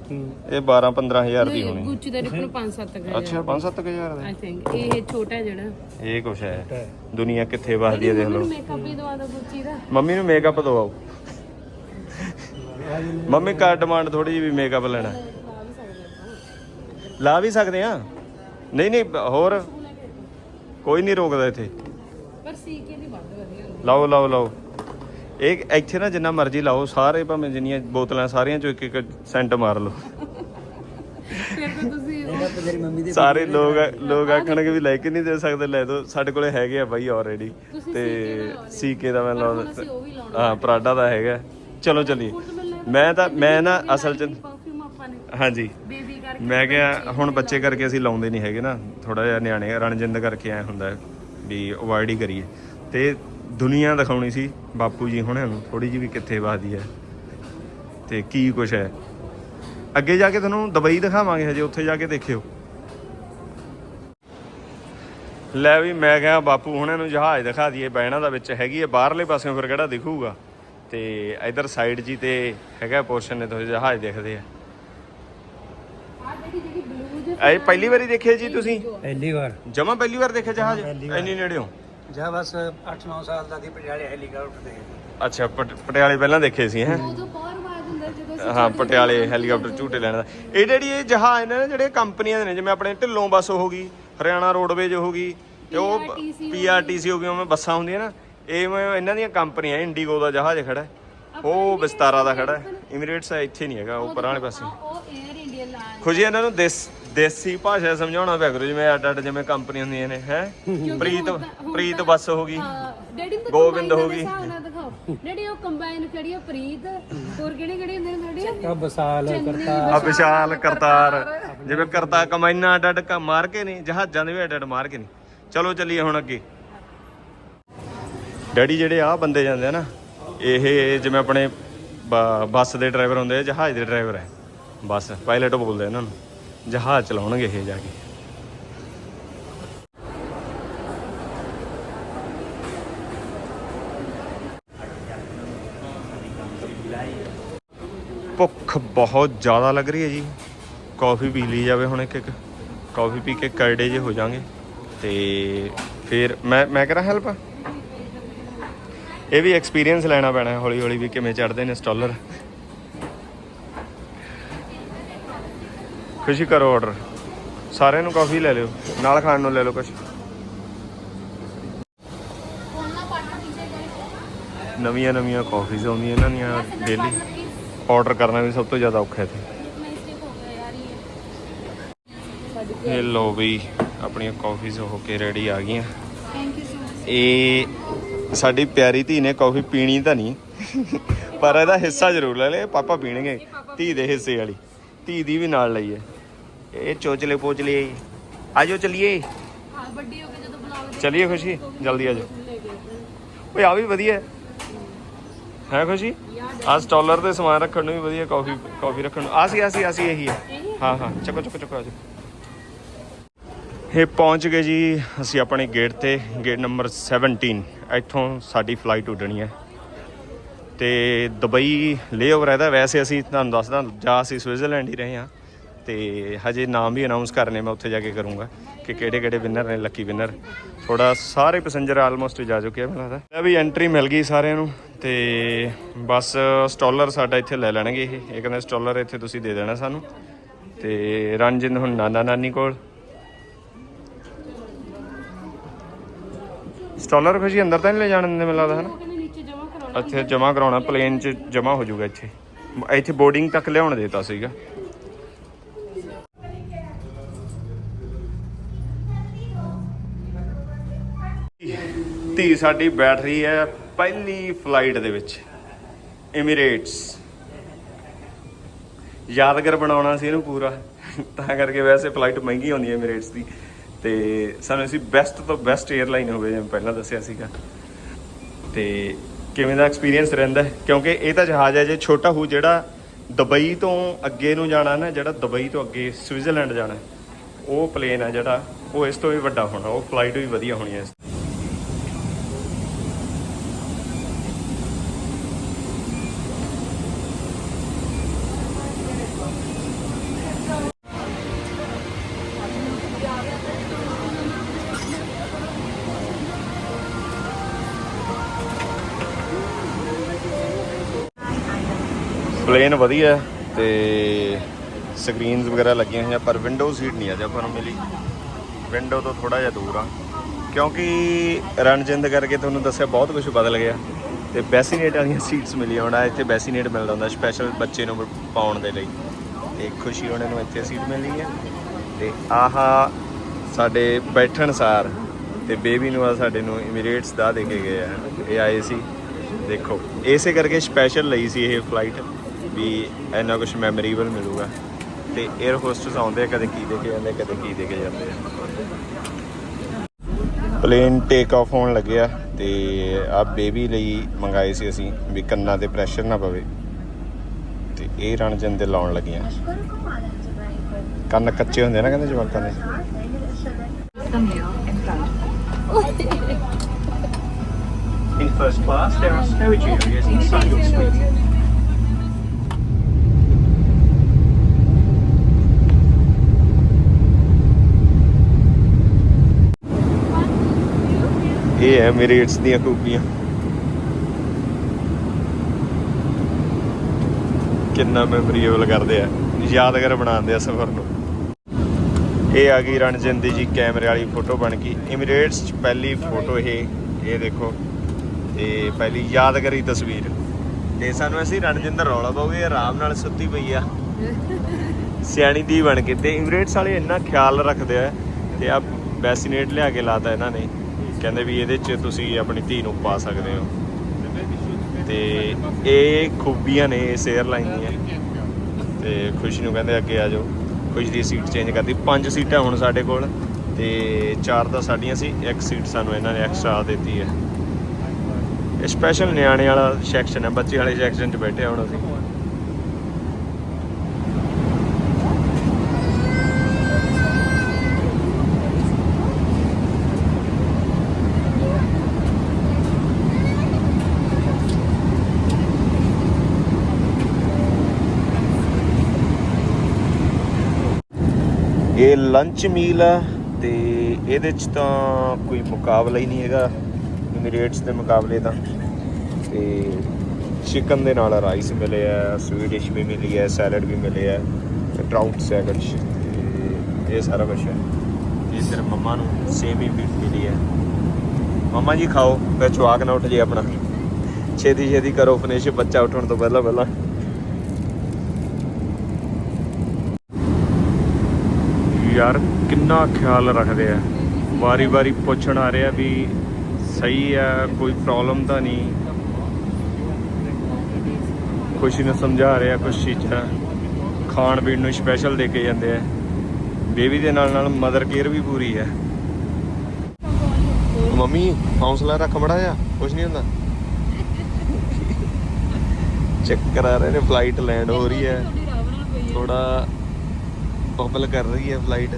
ਇਹ 12 15000 ਦੀ ਹੋਣੀ। ਗੁੱਚ ਦਾ ਰਿਪਨ 5-7 ਗਿਆ ਅੱਛਾ 5-7000 ਦਾ। ਆਈ ਥਿੰਕ ਇਹ ਛੋਟਾ ਜਿਹੜਾ। ਇਹ ਕੁਛ ਹੈ। ਦੁਨੀਆ ਕਿੱਥੇ ਵਸਦੀ ਹੈ ਦੇਖ ਲਓ। ਮੇਕਅਪ ਵੀ ਦਵਾ ਦੋ ਗੁੱਚੀ ਦਾ। ਮੰਮੀ ਨੂੰ ਮੇਕਅਪ ਦਵਾਓ। ਮੰਮੀ ਕਾ ਡਿਮਾਂਡ ਥੋੜੀ ਜਿਹੀ ਵੀ ਮੇਕਅਪ ਲੈਣਾ। ਲਾ ਵੀ ਸਕਦੇ ਆ ਨਹੀਂ ਨਹੀਂ ਹੋਰ ਕੋਈ ਨਹੀਂ ਰੋਕਦਾ ਇੱਥੇ। ਪਰ ਸੀ ਕੇ ਦੀ ਵੱਧ ਵਧੀਆ ਹੁੰਦੀ। ਲਾਓ ਲਾਓ ਲਾਓ। ਇਹ ਇੱਥੇ ਨਾ ਜਿੰਨਾ ਮਰਜ਼ੀ ਲਾਓ ਸਾਰੇ ਭਾਵੇਂ ਜਿੰਨੀਆਂ ਬੋਤਲਾਂ ਸਾਰੀਆਂ ਚੋਂ ਇੱਕ ਇੱਕ ਸੈਂਟ ਮਾਰ ਲਓ। ਫਿਰ ਤਾਂ ਤੁਸੀਂ ਸਾਰੇ ਲੋਕ ਲੋਕ ਆਖਣਗੇ ਵੀ ਲੈ ਕੇ ਨਹੀਂ ਦੇ ਸਕਦੇ ਲੈ ਦੋ। ਸਾਡੇ ਕੋਲੇ ਹੈਗੇ ਆ ਬਾਈ ਆਲਰੇਡੀ ਤੇ ਸੀਕੇ ਦਾ ਮੈਂ ਲਾਉਂਦਾ ਹਾਂ ਪਰਾਡਾ ਦਾ ਹੈਗਾ। ਚਲੋ ਚੱਲੀਏ। ਮੈਂ ਤਾਂ ਮੈਂ ਨਾ ਅਸਲ ਚ ਪਰਫਿਊਮ ਆਪਾਂ ਨੇ ਹਾਂਜੀ। ਬੇਬੀ ਕਰਕੇ ਮੈਂ ਕਿਹਾ ਹੁਣ ਬੱਚੇ ਕਰਕੇ ਅਸੀਂ ਲਾਉਂਦੇ ਨਹੀਂ ਹੈਗੇ ਨਾ। ਥੋੜਾ ਜਿਹਾ ਨਿਆਣੇ ਰਣਜਿੰਦ ਕਰਕੇ ਐ ਹੁੰਦਾ ਵੀ ਅਵੋਇਡ ਹੀ ਕਰੀਏ। ਤੇ ਦੁਨੀਆ ਦਿਖਾਉਣੀ ਸੀ ਬਾਪੂ ਜੀ ਹੁਣਾਂ ਨੂੰ ਥੋੜੀ ਜਿਹੀ ਵੀ ਕਿੱਥੇ ਵਸਦੀ ਹੈ। ਤੇ ਕੀ ਕੁਛ ਹੈ। ਅੱਗੇ ਜਾ ਕੇ ਤੁਹਾਨੂੰ ਦੁਬਈ ਦਿਖਾਵਾਂਗੇ ਹਜੇ ਉੱਥੇ ਜਾ ਕੇ ਦੇਖਿਓ। ਲੈ ਵੀ ਮੈਂ ਕਿਹਾ ਬਾਪੂ ਹੁਣਾਂ ਨੂੰ ਜਹਾਜ਼ ਦਿਖਾ ਦਈਏ ਬੈਣਾ ਦਾ ਵਿੱਚ ਹੈਗੀ ਹੈ ਬਾਹਰਲੇ ਪਾਸਿਓਂ ਫਿਰ ਕਿਹੜਾ ਦਿਖੂਗਾ? ਤੇ ਇਧਰ ਸਾਈਡ ਜੀ ਤੇ ਹੈਗਾ ਪੋਰਸ਼ਨ ਨੇ ਤੁਸੀਂ ਜਹਾਜ਼ ਦੇਖਦੇ ਆ। ਇਹ ਪਹਿਲੀ ਵਾਰੀ ਦੇਖਿਆ ਜੀ ਤੁਸੀਂ? ਪਹਿਲੀ ਵਾਰ। ਜਮਾ ਪਹਿਲੀ ਵਾਰ ਦੇਖਿਆ ਜਹਾਜ਼? ਇੰਨੀ ਨੇੜਿਓਂ? ਜਾ ਬਸ 8-9 ਸਾਲ ਦਾ ਦੀ ਪਟਿਆਲੇ ਹੈਲੀਕਾਪਟਰ ਤੇ ਅੱਛਾ ਪਟ- ਪਟਿਆਲੇ ਪਹਿਲਾਂ ਦੇਖੇ ਸੀ ਹੈ? ਹਾਂ ਪਟਿਆਲੇ ਹੈਲੀਕਾਪਟਰ ਝੂਟੇ ਲੈਣ ਦਾ। ਇਹ ਜਿਹੜੀ ਇਹ ਜਹਾਜ਼ ਨੇ ਨਾ ਜਿਹੜੇ ਕੰਪਨੀਆਂ ਦੇ ਨੇ ਜਿਵੇਂ ਆਪਣੇ ਢਿੱਲੋਂ ਬੱਸ ਹੋ ਗਈ ਹਰਿਆਣਾ ਰੋਡਵੇਜ ਹੋ ਗਈ ਤੇ ਉਹ ਪੀਆਰਟੀਸੀ ਹੋ ਗਈ। ਉਵੇਂ ਬੱਸਾਂ ਹੁੰਦੀਆਂ ਨਾ ਇਹ ਮੈਂ ਇਹਨਾਂ ਦੀਆਂ ਕੰਪਨੀਆਂ ਇੰਡੀਗੋ ਦਾ ਜਹਾਜ਼ ਖੜਾ ਹੈ। ਉਹ ਵਿਸਤਾਰਾ ਦਾ ਖੜਾ ਹੈ। ਇਮੀਰੇਟਸ ਇੱਥੇ ਨਹੀਂ ਹੈਗਾ ਉਹ ਪਰਾਂ ਵਾਲੇ ਪਾਸੇ। ਉਹ 에ਅਰ ਇੰਡੀਆ ਲਾਈਨ ਖੁਸ਼ੀ ਇਹਨਾਂ ਨੂੰ ਦੇਸ ਦੇਸੀ ਭਾਸ਼ਾ ਸਮਝਾਉਣਾ ਪਿਆ ਕਰੋ ਜਿਵੇਂ ਅੱਡ ਅੱਡ ਜਿਵੇਂ ਕੰਪਨੀਆਂ ਹੁੰਦੀਆਂ ਨੇ ਹੈ? ਪ੍ਰੀਤ ਪ੍ਰੀਤ ਬੱਸ ਹੋ ਗਈ। ਡੈਡੀ ਨੂੰ ਗੋਬਿੰਦ ਹੋ ਗਈ। ਹਿਸਾਬ ਨਾਲ ਦਿਖਾਓ। ਡੈਡੀ ਉਹ ਕੰਬਾਈਨ ਕਿਹੜੀ ਆ ਪ੍ਰੀਤ ਹੋਰ ਕਿਹੜੀ ਕਿਹੜੀ ਹੁੰਦੇ ਨੇ ਡੈਡੀ ਕਬ ਸਾਲ ਕਰਤਾ ਆ ਵਿਸ਼ਾਲ ਕਰਤਾਰ। ਜਿਵੇਂ ਕਰਤਾ ਕਮਾਈਨਾ ਅੱਡ ਅੱਡ ਕ- ਮਾਰ ਕੇ ਨਹੀਂ ਜਹਾਜ਼ਾਂ ਦੇ ਵੀ ਅੱਡ ਅੱਡ ਮਾਰ ਕੇ ਨਹੀਂ। ਚਲੋ ਚੱਲੀਏ ਹੁਣ ਅੱਗੇ। ਡੈਡੀ ਜਿਹੜੇ ਆ ਬੰਦੇ ਜਾਂਦੇ ਆ ਨਾ, ਇਹ ਜਿਵੇਂ ਆਪਣੇ ਬ- ਬੱਸ ਦੇ ਡਰਾਈਵਰ ਹੁੰਦੇ ਆ, ਜਹਾਜ਼ ਦੇ ਡਰਾਈਵਰ ਹੈ ਬੱਸ, ਪਾਇਲਟ ਬੋਲਦੇ ਇਹਨਾਂ ਨੂੰ। ਜਹਾਜ਼ ਚਲਾਉਣਗੇ ਇਹ ਜਾ ਕੇ। ਭੁੱਖ ਬਹੁਤ ਜ਼ਿਆਦਾ ਲੱਗ ਰਹੀ ਹੈ ਜੀ। ਕਾਫੀ ਪੀ ਲਈ ਜਾਵੇ ਹੁਣ ਇੱਕ ਇੱਕ। ਕਾਫੀ ਪੀ ਕੇ ਕਰਡੇ ਜੇ ਹੋ ਜਾਾਂਗੇ। ਤੇ ਫਿਰ ਮੈਂ ਮੈਂ ਕਰਾਂ ਹੈਲਪ ਇਹ ਵੀ ਐਕਸਪੀਰੀਅੰਸ ਲੈਣਾ ਪੈਣਾ ਹੈ ਹੌਲੀ ਹੌਲੀ ਵੀ ਕਿਵੇਂ ਚੜਦੇ ਨੇ ਸਟਾਲਰ ਖੁਸ਼ੀ ਕਰੋ ਆਰਡਰ ਸਾਰਿਆਂ ਨੂੰ ਕਾਫੀ ਲੈ ਲਿਓ ਨਾਲ ਖਾਣ ਨੂੰ ਲੈ ਲਓ ਕੁਝ ਨਵੀਆਂ ਨਵੀਆਂ ਕਾਫੀਜ਼ ਆਉਂਦੀਆਂ ਇਹਨਾਂ ਦੀਆਂ ਡੇਲੀ ਆਰਡਰ ਕਰਨਾ ਵੀ ਸਭ ਤੋਂ ਜ਼ਿਆਦਾ ਔਖਾ ਇੱਥੇ। ਇਹ ਲੋ ਵੀ ਆਪਣੀਆਂ ਕਾਫੀਜ਼ ਹੋ ਕੇ ਰੈਡੀ ਆ ਗਈਆਂ। ਥੈਂਕ ਯੂ ਸੋ ਮਚ ਇਹ ਸਾਡੀ ਪਿਆਰੀ ਧੀ ਨੇ ਕਾਫੀ ਪੀਣੀ ਤਾਂ ਨਹੀਂ, ਪਰ ਇਹਦਾ ਹਿੱਸਾ ਜ਼ਰੂਰ ਲੈ ਲੈ, ਪਾਪਾ ਪੀਣਗੇ, ਧੀ ਦੇ ਹਿੱਸੇ ਵਾਲੀ, ਧੀ ਦੀ ਵੀ ਨਾਲ ਲਈ ਹੈ। ਇਹ ਚੋਚਲੇ ਪੋਚਲੇ ਆਜੋ ਚਲਿਏ। ਹਾਂ ਵੱਡੀ ਹੋ ਕੇ ਜਦੋਂ ਬਲੌਗ ਚਲਿਏ ਖੁਸ਼ੀ, ਜਲਦੀ ਆਜੋ। ਓਏ, ਆ ਵੀ ਵਧੀਆ। ਹੈ ਹੈ ਖੁਸ਼ੀ? ਆ ਸਟਾਲਰ ਤੇ ਸਮਾਨ ਰੱਖਣ ਨੂੰ ਵੀ ਵਧੀਆ ਕਾਫੀ ਕਾਫੀ ਰੱਖਣ ਨੂੰ। ਆ ਸੀ ਆ ਸੀ ਆ ਸੀ, ਇਹੀ ਹੈ। ਹਾਂ ਹਾਂ, ਚੱਕੋ ਚੱਕੋ ਚੱਕੋ, ਆਜੋ। ਇਹ ਪਹੁੰਚ ਗਏ ਜੀ ਅਸੀਂ ਆਪਣੇ ਗੇਟ ਤੇ, ਗੇਟ ਨੰਬਰ 17 ਇੱਥੋਂ ਸਾਡੀ ਫਲਾਈਟ ਉੱਡਣੀ ਹੈ। ਤੇ ਦੁਬਈ ਲੇਓਵਰ ਇਹਦਾ ਵੈਸੇ ਅਸੀਂ ਤੁਹਾਨੂੰ ਦੱਸਦਾ, ਜਾ ਅਸੀਂ ਸਵਿਟਜ਼ਰਲੈਂਡ ਹੀ ਰਹੇ ਹਾਂ। ਤੇ ਹਜੇ ਨਾਮ ਵੀ ਅਨਾਉਂਸ ਕਰਨੇ ਮੈਂ ਉੱਥੇ ਜਾ ਕੇ ਕਰੂੰਗਾ ਕਿ ਕਿਹੜੇ ਕਿਹੜੇ ਵਿਨਰ ਨੇ ਲੱਕੀ ਵਿਨਰ ਥੋੜਾ ਸਾਰੇ ਪੈਸੇਂਜਰ ਆਲਮੋਸਟ ਜਾ ਚੁੱਕੇ ਆ, ਮੈਨੂੰ ਲੱਗਦਾ। ਇਹ ਵੀ ਐਂਟਰੀ ਮਿਲ ਗਈ ਸਾਰਿਆਂ ਨੂੰ, ਤੇ ਬਸ ਸਟਾਲਰ ਸਾਡਾ ਇੱਥੇ ਲੈ ਲੈਣਗੇ ਇਹ। ਇਹ ਕਹਿੰਦੇ ਸਟਾਲਰ ਇੱਥੇ ਤੁਸੀਂ ਦੇ ਦੇਣਾ ਸਾਨੂੰ। ਤੇ ਰਣਜਿੰਦ ਹੁਣ ਨਾਨਾ ਨਾਨੀ ਕੋਲ। ਸਟਾਲਰ ਖੁਸ਼ੀ ਅੰਦਰ ਤਾਂ ਨਹੀਂ ਲੈ ਜਾਣ ਦਿੰਦੇ ਮੈਨੂੰ ਲੱਗਦਾ ਹਨਾ? ਕਹਿੰਦੇ ਨੀਚੇ ਜਮਾ ਕਰਾਉਣਾ ਇੱਥੇ ਜਮਾ ਕਰਾਉਣਾ ਪਲੇਨ 'ਚ ਜਮਾ ਹੋ ਜਾਊਗਾ ਇੱਥੇ। ਇੱਥੇ ਬੋਰਡਿੰਗ ਤੱਕ ਲਿਆਉਣ ਦੇਤਾ ਸੀਗਾ। ਧੀ ਸਾਡੀ ਬੈਠ ਰਹੀ ਹੈ ਪਹਿਲੀ ਫਲਾਈਟ ਦੇ ਵਿੱਚ ਐਮੀਰੇਟਸ ਯਾਦਗਾਰ ਬਣਾਉਣਾ ਸੀ ਇਹਨੂੰ ਪੂਰਾ। ਤਾਂ ਕਰਕੇ ਵੈਸੇ ਫਲਾਈਟ ਮਹਿੰਗੀ ਹੁੰਦੀ ਹੈ ਐਮੀਰੇਟਸ ਦੀ। ਤੇ ਸਾਨੂੰ ਅਸੀਂ ਬੈਸਟ ਤੋਂ ਬੈਸਟ 에ਅਰਲਾਈਨ ਹੋਵੇ, ਜਿਵੇਂ ਪਹਿਲਾਂ ਦੱਸਿਆ ਸੀਗਾ। ਤੇ ਕਿਵੇਂ ਦਾ ਐਕਸਪੀਰੀਅੰਸ ਰਹਿੰਦਾ ਕਿਉਂਕਿ ਇਹ ਤਾਂ ਜਹਾਜ਼ ਹੈ, ਜੇ ਛੋਟਾ ਹੋ ਜਿਹੜਾ ਦੁਬਈ ਤੋਂ ਅੱਗੇ ਨੂੰ ਜਾਣਾ ਨਾ, ਜਿਹੜਾ ਦੁਬਈ ਤੋਂ ਅੱਗੇ ਸਵਿਟਜ਼ਰਲੈਂਡ ਜਾਣਾ, ਉਹ ਪਲੇਨ ਹੈ ਜਿਹੜਾ, ਉਹ ਇਸ ਤੋਂ ਵੀ ਵੱਡਾ ਹੋਣਾ, ਉਹ ਫਲਾਈਟ ਵੀ ਵਧੀਆ ਹੋਣੀ ਹੈ ਪਲੇਨ ਵਧੀਆ ਹੈ ਤੇ ਸਕਰੀਨਸ ਵਗੈਰਾ ਲੱਗੀਆਂ ਹੋਈਆਂ, ਪਰ ਵਿੰਡੋ ਸੀਟ ਨਹੀਂ ਅਜੇ ਆਪਾਂ ਨੂੰ ਮਿਲੀ। ਵਿੰਡੋ ਤੋਂ ਥੋੜਾ ਜਿਹਾ ਦੂਰ ਆ। ਕਿਉਂਕਿ ਰਣਜਿੰਦ ਕਰਕੇ ਤੁਹਾਨੂੰ ਦੱਸਿਆ ਬਹੁਤ ਕੁਝ ਬਦਲ ਗਿਆ। ਤੇ ਬੈਸੀਨੇਟ ਵਾਲੀਆਂ ਸੀਟਸ ਮਿਲੀਆਂ ਹੁਣ, ਇੱਥੇ ਬੈਸੀਨੇਟ ਮਿਲਦਾ ਹੁੰਦਾ ਸਪੈਸ਼ਲ ਬੱਚੇ ਨੂੰ ਪਾਉਣ ਦੇ ਲਈ। ਤੇ ਖੁਸ਼ੀ ਉਹਨਾਂ ਨੂੰ ਇੱਥੇ ਸੀਟ ਮਿਲੀ ਹੈ। ਤੇ ਆਹਾ ਸਾਡੇ ਬੈਠਣ ਸਾਰ ਤੇ ਬੇਬੀ ਨੂੰ ਆ ਸਾਡੇ ਨੂੰ ਇਮੀਰੇਟਸ ਦਾ ਦੇ ਕੇ ਗਏ ਆ ਇਹ ਆਏ ਸੀ ਦੇਖੋ, ਇਸੇ ਕਰਕੇ ਸਪੈਸ਼ਲ ਲਈ ਸੀ ਇਹ ਫਲਾਈਟ ਵੀ ਇੰਨਾ ਕੁਝ ਮੈਮੋਰੀਬਲ ਮਿਲੂਗਾ। ਤੇ 에ਅਰ ਹੋਸਟਸ ਆਉਂਦੇ ਆ ਕਦੇ ਕੀ ਦੇ ਕੇ ਜਾਂਦੇ ਕਦੇ ਕੀ ਦੇ ਕੇ ਜਾਂਦੇ ਆ। ਪਲੇਨ ਟੇਕ ਆਫ ਹੋਣ ਲੱਗਿਆ ਤੇ ਆ ਬੇਬੀ ਲਈ ਮੰਗਾਏ ਸੀ ਅਸੀਂ ਵੀ ਕੰਨਾਂ ਤੇ ਪ੍ਰੈਸ਼ਰ ਨਾ ਪਵੇ। ਤੇ ਇਹ ਰਣਜਨ ਦੇ ਲਾਉਣ ਲੱਗੀਆਂ। ਕੰਨ ਕੱਚੇ ਹੁੰਦੇ ਨਾ ਕਹਿੰਦੇ ਜਵਾਕਾਂ ਦੇ। In first class, there are storage areas inside your suite. ਇਹ ਹੈ ਮੇਰੇ ਦੀਆਂ ਖੂਬੀਆਂ ਕਿੰਨਾ ਮੈਮੋਰੀਏਬਲ ਕਰਦੇ ਆ। ਯਾਦਗਾਰ ਬਣਾਉਂਦੇ ਆ ਸਫ਼ਰ ਨੂੰ। ਇਹ ਆ ਗਈ ਰਣਜਿੰਦ ਜੀ ਕੈਮਰੇ ਵਾਲੀ ਫੋਟੋ ਬਣ ਗਈ। ਇਮੀਰੇਟਸ ਚ ਪਹਿਲੀ ਫੋਟੋ ਇਹ ਇਹ ਦੇਖੋ। ਤੇ ਪਹਿਲੀ ਯਾਦਗਾਰੀ ਤਸਵੀਰ। ਤੇ ਸਾਨੂੰ ਅਸੀਂ ਰਣਜਿੰਦਰ ਰੌਲਾ ਪਾਉਗੇ ਆਰਾਮ ਨਾਲ ਸੁੱਤੀ ਪਈ ਆ। ਸਿਆਣੀ ਦੀ ਬਣ ਕੇ। ਤੇ ਇਮੀਰੇਟਸ ਵਾਲੇ ਇੰਨਾ ਖਿਆਲ ਰੱਖਦੇ ਆ। ਤੇ ਆ ਬੈਸੀਨੇਟ ਲਿਆ ਕੇ ਲਾਤਾ ਇਹਨਾਂ ਨੇ। ਕਹਿੰਦੇ ਵੀ ਇਹਦੇ 'ਚ ਤੁਸੀਂ ਆਪਣੀ ਧੀ ਨੂੰ ਪਾ ਸਕਦੇ ਹੋ। ਤੇ ਇਹ ਖੂਬੀਆਂ ਨੇ ਇਸ 에ਅਰਲਾਈਨ ਦੀਆਂ ਤੇ ਖੁਸ਼ੀ ਨੂੰ ਕਹਿੰਦੇ ਅੱਗੇ ਆ ਜਾਓ। ਖੁਸ਼ੀ ਦੀ ਸੀਟ ਚੇਂਜ ਕਰਤੀ। ਪੰਜ ਸੀਟਾਂ ਹੁਣ ਸਾਡੇ ਕੋਲ ਤੇ ਚਾਰ ਤਾਂ ਸਾਡੀਆਂ ਸੀ ਇੱਕ ਸੀਟ ਸਾਨੂੰ ਇਹਨਾਂ ਨੇ ਐਕਸਟਰਾ ਦਿੱਤੀ ਹੈ। ਇਹ ਸਪੈਸ਼ਲ ਨਿਆਣੇ ਵਾਲਾ ਸੈਕਸ਼ਨ ਹੈ ਬੱਚੇ ਵਾਲੇ ਸੈਕਸ਼ਨ 'ਚ ਬੈਠੇ ਹੁਣ ਅਸੀਂ। ਇਹ ਲੰਚ ਮੀਲ ਆ ਤੇ ਇਹਦੇ ਚ ਤਾਂ ਕੋਈ ਮੁਕਾਬਲਾ ਹੀ ਨਹੀਂ ਹੈਗਾ ਇਮੀਰੇਟਸ ਦੇ ਮੁਕਾਬਲੇ ਤਾਂ। ਤੇ ਚਿਕਨ ਦੇ ਨਾਲ ਰਾਈਸ ਮਿਲੇ ਆ ਸਵੀਟ ਡਿਸ਼ ਵੀ ਮਿਲੀ ਹੈ ਸੈਲਡ ਵੀ ਮਿਲੇ ਆ ਟਰਾਊਟ ਸੈਲਡ ਤੇ ਇਹ ਸਾਰਾ ਕੁਝ ਹੈ ਇਹ ਸਿਰ ਮੰਮਾ ਨੂੰ ਸੇਮ ਹੀ ਮਿਲੀ ਹੈ ਮੰਮਾ ਜੀ ਖਾਓ, ਫਿਰ ਚਵਾਕ ਨਾ ਉੱਠ ਜੇ ਆਪਣਾ। ਛੇਤੀ ਛੇਤੀ ਕਰੋ ਫਿਨਿਸ਼ ਬੱਚਾ ਉੱਠਣ ਤੋਂ ਪਹਿਲਾਂ ਪਹਿਲਾਂ ਯਾਰ ਕਿੰਨਾ ਖਿਆਲ ਰੱਖਦੇ ਆ। ਵਾਰੀ-ਵਾਰੀ ਪੁੱਛਣ ਆ ਰਿਹਾ ਵੀ ਸਹੀ ਆ ਕੋਈ ਪ੍ਰੋਬਲਮ ਤਾਂ ਨਹੀਂ। ਖੁਸ਼ੀ ਨੂੰ ਸਮਝਾ ਰਿਹਾ ਕੁਝ ਚੀਜ਼ਾਂ। ਖਾਣ ਪੀਣ ਨੂੰ ਸਪੈਸ਼ਲ ਦੇ ਕੇ ਜਾਂਦੇ ਆ। ਬੇਬੀ ਦੇ ਨਾਲ ਨਾਲ ਮਦਰ ਕੇਅਰ ਵੀ ਪੂਰੀ ਹੈ ਮੰਮੀ ਹੌਸਲਾ ਰੱਖ ਮੜਾ ਜਾ ਕੁਝ ਨਹੀਂ ਹੁੰਦਾ। [LAUGHS] ਚੈੱਕ ਕਰਾ ਰਹੇ ਨੇ ਫਲਾਈਟ ਲੈਂਡ ਹੋ ਰਹੀ ਹੈ। ਥੋੜਾ ਬਬਲ ਕਰ ਰਹੀ ਹੈ ਫਲਾਈਟ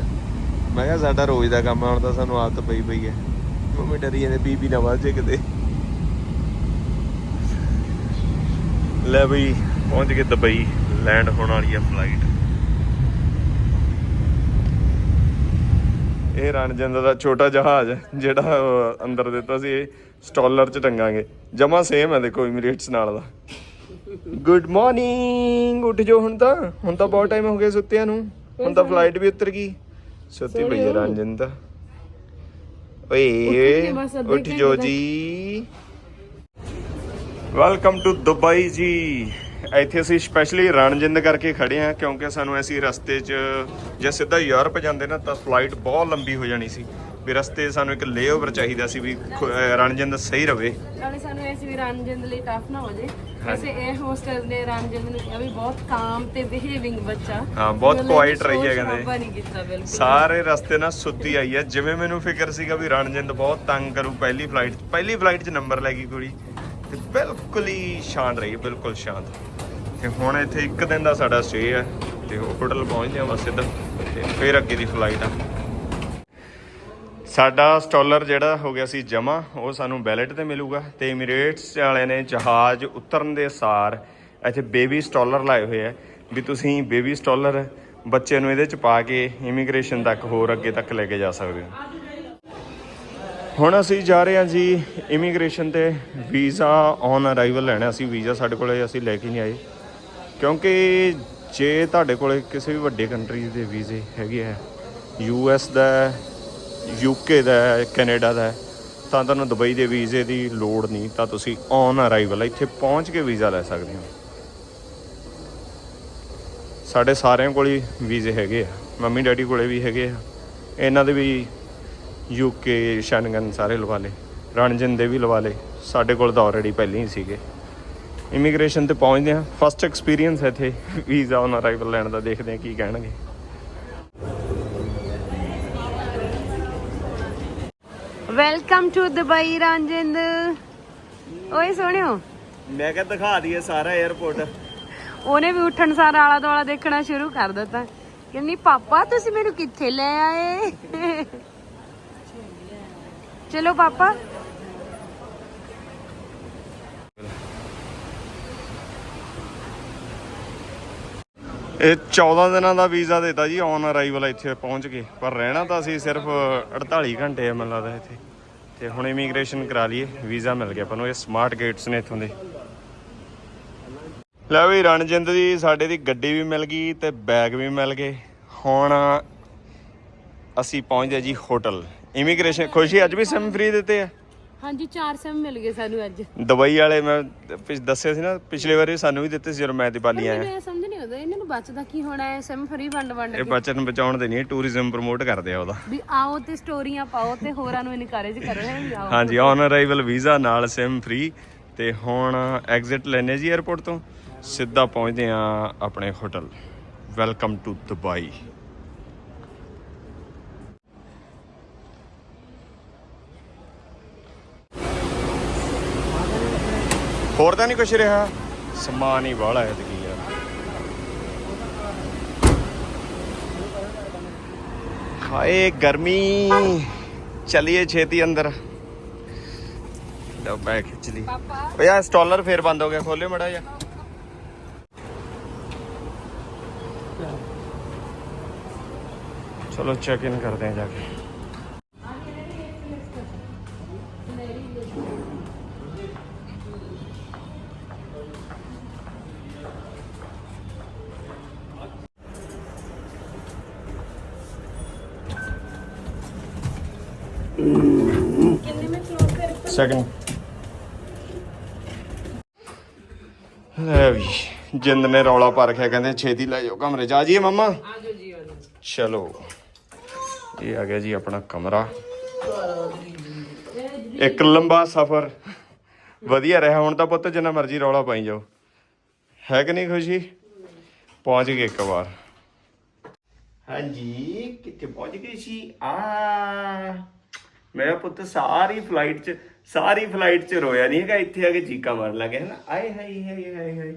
ਮੈਂ ਕਿਹਾ ਸਾਡਾ ਰੋਜ਼ ਦਾ ਕੰਮ ਆ ਹੁਣ ਤਾਂ ਸਾਨੂੰ ਆਦਤ ਪਈ ਪਈ ਹੈ। ਮੰਮੀ ਡਰੀ ਜਾਂਦੇ ਬੀਬੀ ਨਾ ਵੱਜ ਜੇ ਕਿਤੇ। ਲੈ ਬਈ ਪਹੁੰਚ ਗਏ ਦੁਬਈ ਲੈਂਡ ਹੋਣ ਵਾਲੀ ਹੈ ਫਲਾਈਟ ਇਹ ਰਣਜਿੰਦ ਦਾ ਛੋਟਾ ਜਹਾਜ਼ ਹੈ, ਜਿਹੜਾ ਅੰਦਰ ਦਿੱਤਾ ਸੀ ਇਹ ਸਟਾਲਰ ਚ ਟੰਗਾਂਗੇ। ਜਮਾ ਸੇਮ ਹੈ ਦੇਖੋ ਇਮੀਰੇਟਸ ਨਾਲ ਦਾ। ਗੁੱਡ ਮਾਰਨਿੰਗ ਉੱਠ ਜੋ ਹੁਣ ਤਾਂ। ਹੁਣ ਤਾਂ ਬਹੁਤ ਟਾਈਮ ਹੋ ਗਿਆ ਸੁੱਤਿਆਂ ਨੂੰ। ਹੁਣ ਤਾਂ ਫਲਾਈਟ ਵੀ ਉਤਰ ਗਈ। ਸੁੱਤੀ ਪਈ ਹੈ ਰਣਜਿੰਦ ਓਏ ਉੱਠ ਜੋ ਜੀ। ਵੈਲਕਮ ਟੂ ਦੁਬਈ ਜੀ। ਇੱਥੇ ਅਸੀਂ ਸਪੈਸ਼ਲੀ ਰਣਜਿੰਦ ਕਰਕੇ ਖੜੇ ਹਾਂ ਕਿਉਂਕਿ ਸਾਨੂੰ ਅਸੀਂ ਰਸਤੇ 'ਚ ਜੇ ਸਿੱਧਾ ਯੂਰਪ ਜਾਂਦੇ ਨਾ ਤਾਂ ਫਲਾਈਟ ਬਹੁਤ ਲੰਬੀ ਹੋ ਜਾਣੀ ਸੀ। ਵੀ ਰਸਤੇ ਸਾਨੂੰ ਇੱਕ ਲੇਓਵਰ ਚਾਹੀਦਾ ਸੀ ਵੀ ਰਣਜਿੰਦ ਸਹੀ ਰਵੇ। ਨਾਲੇ ਸਾਨੂੰ ਐਸੀ ਵੀ ਰਣਜਿੰਦ ਲਈ ਟਫ ਨਾ ਹੋ ਜੇ। ਵੈਸੇ ਇਹ ਹੋਸਟਲ ਨੇ ਰਣਜਿੰਦ ਨੂੰ ਕਿਹਾ ਵੀ ਬਹੁਤ ਕਾਮ ਤੇ ਬਿਹੇਵਿੰਗ ਬੱਚਾ। ਹਾਂ, ਬਹੁਤ ਮਤਲਬ quiet ਰਹੀ ਹੈ ਸ਼ੋਰ ਕਹਿੰਦੇ। ਰਸਤੇ ਨਾਲ ਸੁੱਤੀ ਆਈ ਹੈ। ਜਿਵੇਂ ਮੈਨੂੰ ਫਿਕਰ ਸੀਗਾ ਵੀ ਰਣਜਿੰਦ ਬਹੁਤ ਤੰਗ ਕਰੂ ਪਹਿਲੀ ਫਲਾਈਟ ਪਹਿਲੀ ਫਲਾਈਟ 'ਚ ਨੰਬਰ ਲੈ ਗਈ ਕੁੜੀ। ਤੇ ਬਿਲਕੁਲ ਹੀ ਸ਼ਾਂਤ ਰਹੀ ਬਿਲਕੁਲ ਸ਼ਾਂਤ। ਤੇ ਹੁਣ ਇੱਥੇ ਇੱਕ ਦਿਨ ਦਾ ਸਾਡਾ ਸਟੇ ਹੈ। ਤੇ ਹੋਟਲ ਪਹੁੰਚਦੇ ਹਾਂ ਬਸ ਸਿੱਧਾ। ਤੇ ਫਿਰ ਅੱਗੇ ਦੀ ਫਲਾਈਟ ਆ। ਸਾਡਾ ਸਟਾਲਰ ਜਿਹੜਾ ਹੋ ਗਿਆ ਸੀ ਜਮਾ, ਉਹ ਸਾਨੂੰ ਬੈਲਟ ਤੇ ਮਿਲੂਗਾ। ਤੇ ਇਮੀਰੇਟਸ ਵਾਲਿਆਂ ਨੇ ਜਹਾਜ਼ ਉਤਰਨ ਦੇ ਸਾਰ ਇੱਥੇ ਬੇਬੀ ਸਟਾਲਰ ਲਾਏ ਹੋਏ ਆ। ਵੀ ਤੁਸੀਂ ਬੇਬੀ ਸਟਾਲਰ ਬੱਚੇ ਨੂੰ ਇਹਦੇ ਚ ਪਾ ਕੇ ਇਮੀਗ੍ਰੇਸ਼ਨ ਤੱਕ, ਹੋਰ ਅੱਗੇ ਤੱਕ ਲੈ ਕੇ ਜਾ ਸਕਦੇ ਹੋ। ਹੁਣ ਅਸੀਂ ਜਾ ਰਹੇ ਹਾਂ ਜੀ ਇਮੀਗ੍ਰੇਸ਼ਨ ਤੇ। ਵੀਜ਼ਾ ਔਨ ਅਰਾਈਵਲ ਲੈਣਾ ਅਸੀਂ ਵੀਜ਼ਾ ਸਾਡੇ ਕੋਲੇ ਅਸੀਂ ਲੈ ਕੇ ਨਹੀਂ ਆਏ। ਕਿਉਂਕਿ ਜੇ ਤੁਹਾਡੇ ਕੋਲੇ ਕਿਸੇ ਵੀ ਵੱਡੇ ਕੰਟਰੀ ਦੇ ਵੀਜ਼ੇ ਹੈਗੇ ਆ, ਯੂ ਐਸ ਦਾ ਯੂਕੇ ਦਾ ਹੈ, ਕੈਨੇਡਾ ਦਾ ਹੈ, ਤਾਂ ਤੁਹਾਨੂੰ ਦੁਬਈ ਦੇ ਵੀਜ਼ੇ ਦੀ ਲੋੜ ਨਹੀਂ ਤਾਂ ਤੁਸੀਂ ਔਨ ਅਰਾਈਵਲ ਇੱਥੇ ਪਹੁੰਚ ਕੇ ਵੀਜ਼ਾ ਲੈ ਸਕਦੇ ਹੋ। ਸਾਡੇ ਸਾਰਿਆਂ ਕੋਲ ਹੀ ਵੀਜ਼ੇ ਹੈਗੇ ਆ ਮੰਮੀ ਡੈਡੀ ਕੋਲੇ ਵੀ ਹੈਗੇ ਆ ਇਹਨਾਂ ਦੇ ਵੀ ਯੂਕੇ ਸ਼ੈਨਗਨ ਸਾਰੇ ਲਵਾ ਲਏ ਰਣਜਨ ਦੇ ਵੀ ਲਵਾ ਲਏ ਸਾਡੇ ਕੋਲ ਤਾਂ ਆਲਰੇਡੀ ਪਹਿਲਾਂ ਹੀ ਸੀਗੇ। ਇਮੀਗ੍ਰੇਸ਼ਨ ਤੇ ਪਹੁੰਚਦੇ ਆ ਫਸਟ ਐਕਸਪੀਰੀਅੰਸ ਹੈ ਇੱਥੇ ਵੀਜ਼ਾ ਔਨ ਅਰਾਈਵਲ ਲੈਣ ਦਾ ਦੇਖਦੇ ਆ ਕੀ ਕਹਿਣਗੇ। ਵੈਲਕਮ ਟੂ ਦੁਬਈ ਰਾਂਜਿੰਦ ਓਏ ਸੋਹਣਿਓ ਮੈਂ ਕਿਹਾ ਦਿਖਾ ਦਈਏ ਸਾਰਾ 에어ਪੋਰਟ ਉਹਨੇ ਵੀ ਉੱਠਣ ਸਾਰ ਆਲਾ ਦੁਆਲਾ ਦੇਖਣਾ ਸ਼ੁਰੂ ਕਰ ਦਿੱਤਾ। ਕਹਿੰਦੀ ਪਾਪਾ ਤੁਸੀਂ ਮੈਨੂੰ ਕਿੱਥੇ ਲੈ ਆਏ? ਚਲੋ ਪਾਪਾ। ਇਹ 14 ਦਿਨਾਂ ਦਾ ਵੀਜ਼ਾ ਦਿੱਤਾ ਜੀ ਔਨ ਅਰਾਈਵਲ ਇੱਥੇ ਪਹੁੰਚ ਗਏ। ਪਰ ਰਹਿਣਾ ਤਾਂ ਅਸੀਂ ਸਿਰਫ 48 ਘੰਟੇ ਆ ਮੈਨੂੰ ਲੱਗਦਾ ਇੱਥੇ। ਤੇ ਹੁਣ ਇਮੀਗ੍ਰੇਸ਼ਨ ਕਰਾ ਲਈਏ, ਵੀਜ਼ਾ ਮਿਲ ਗਿਆ ਆਪਾਂ ਨੂੰ, ਇਹ ਸਮਾਰਟ ਗੇਟਸ ਨੇ ਇੱਥੋਂ ਦੇ। ਲੈ ਵੀ, ਰਣਜਿੰਦ ਦੀ ਸਾਡੇ ਦੀ ਗੱਡੀ ਵੀ ਮਿਲ ਗਈ ਤੇ ਬੈਗ ਵੀ ਮਿਲ ਗਏ। ਹੁਣ ਅਸੀਂ ਪਹੁੰਚਦੇ ਜੀ ਹੋਟਲ ਇਮੀਗ੍ਰੇਸ਼ਨ ਖੁਸ਼ੀ, ਅੱਜ ਵੀ ਸਿਮ ਫ੍ਰੀ ਦਿੱਤੇ ਆ? ਹਾਂਜੀ 4 ਸਿਮ ਮਿਲ ਗਏ ਸਾਨੂੰ ਅੱਜ। ਦੁਬਈ ਵਾਲੇ ਮੈਂ ਪਿਛ- ਦੱਸਿਆ ਸੀ ਨਾ ਪਿਛਲੇ ਵਾਰੀ ਸਾਨੂੰ ਵੀ ਦਿੱਤੇ ਸੀ ਜਦੋਂ ਮੈਂ ਦੀਵਾਲੀ ਆਇਆ। ਮੈਨੂੰ ਇਹ ਸਮਝ ਨਹੀਂ ਆਉਂਦਾ ਇਹਨਾਂ ਨੂੰ ਬਚਦਾ ਕੀ ਹੋਣਾ ਹੈ? ਸਿਮ ਫਰੀ ਵੰਡ ਵੰਡ ਇਹ ਬਚਨ ਬਚਾਉਣ ਦੇ ਨਹੀਂ ਟੂਰਿਜ਼ਮ ਪ੍ਰਮੋਟ ਕਰਦੇ ਆ ਉਹਦਾ। ਵੀ ਆਓ ਤੇ ਸਟੋਰੀਆਂ ਪਾਓ ਤੇ ਹੋਰਾਂ ਨੂੰ ਇਨਕਰੇਜ ਕਰੋ ਹੈ ਵੀ ਆਓ। ਹਾਂਜੀ ਔਨ ਅਰਾਈਵਲ ਵੀਜ਼ਾ ਨਾਲ ਸਿਮ ਫ੍ਰੀ ਤੇ ਹੁਣ ਐਗਜ਼ਿਟ ਲੈਨੇ ਜੀ 에어ਪੋਰਟ ਤੋਂ। ਸਿੱਧਾ ਪਹੁੰਚਦੇ ਆ ਆਪਣੇ ਹੋਟਲ ਵੈਲਕਮ ਟੂ ਦੁਬਈ ਹੋਰ ਤਾਂ ਨਹੀਂ ਕੁਛ ਰਿਹਾ। ਸਮਾਨ ਹੀ ਵਾਲਾ ਹੈ ਤੇ ਕੀ ਯਾਰ। ਹਾਏ ਗਰਮੀ। ਚਲਿਏ ਛੇਤੀ ਅੰਦਰ। ਲਓ ਬੈਗ ਖਿੱਚ ਲਈ। ਪਾਪਾ। ਓ ਯਾਰ ਸਟਾਲਰ ਫੇਰ ਬੰਦ ਹੋ ਗਿਆ ਖੋਲਿਓ ਮੜਾ ਜਾ ਚਲੋ ਚੈੱਕ ਇਨ ਕਰਦੇ ਹਾਂ ਜਾ ਕੇ। ਸੈਕਿੰਡ ਲੈ ਵੀ ਜਿੰਦ ਨੇ ਰੌਲਾ ਪਾ ਰੱਖਿਆ ਕਹਿੰਦੇ ਛੇਤੀ ਲੈ ਜਾਓ ਕਮਰੇ। ਚ ਆ ਜਾਈਏ ਮਮਾ? ਆਜੋ ਜੀ ਆਜੋ ਚਲੋ। ਇਹ ਆ ਗਿਆ ਜੀ ਆਪਣਾ ਕਮਰਾ। ਇੱਕ ਲੰਬਾ ਸਫ਼ਰ। ਵਧੀਆ ਰਿਹਾ ਹੁਣ ਤਾਂ ਪੁੱਤ ਜਿੰਨਾ ਮਰਜ਼ੀ ਰੌਲਾ ਪਾਈ ਜਾਓ। ਹੈ ਕਿ ਨਹੀਂ ਖੁਸ਼ੀ? ਪਹੁੰਚ ਗਏ ਇੱਕ ਵਾਰ। ਹਾਂਜੀ ਕਿੱਥੇ ਪਹੁੰਚ ਗਏ ਸੀ? ਆ। ਮੇਰਾ ਪੁੱਤ ਸਾਰੀ ਫਲਾਈਟ 'ਚ ਸਾਰੀ ਫਲਾਈਟ 'ਚ ਰੋਇਆ ਨਹੀਂ ਹੈਗਾ ਇੱਥੇ ਆ ਕੇ ਚੀਕਾਂ ਮਾਰਨ ਲੱਗੇ ਹੈ ਨਾ ਆਏ ਹਾਏ ਹਾਏ ਹਾਏ ਹਾਏ।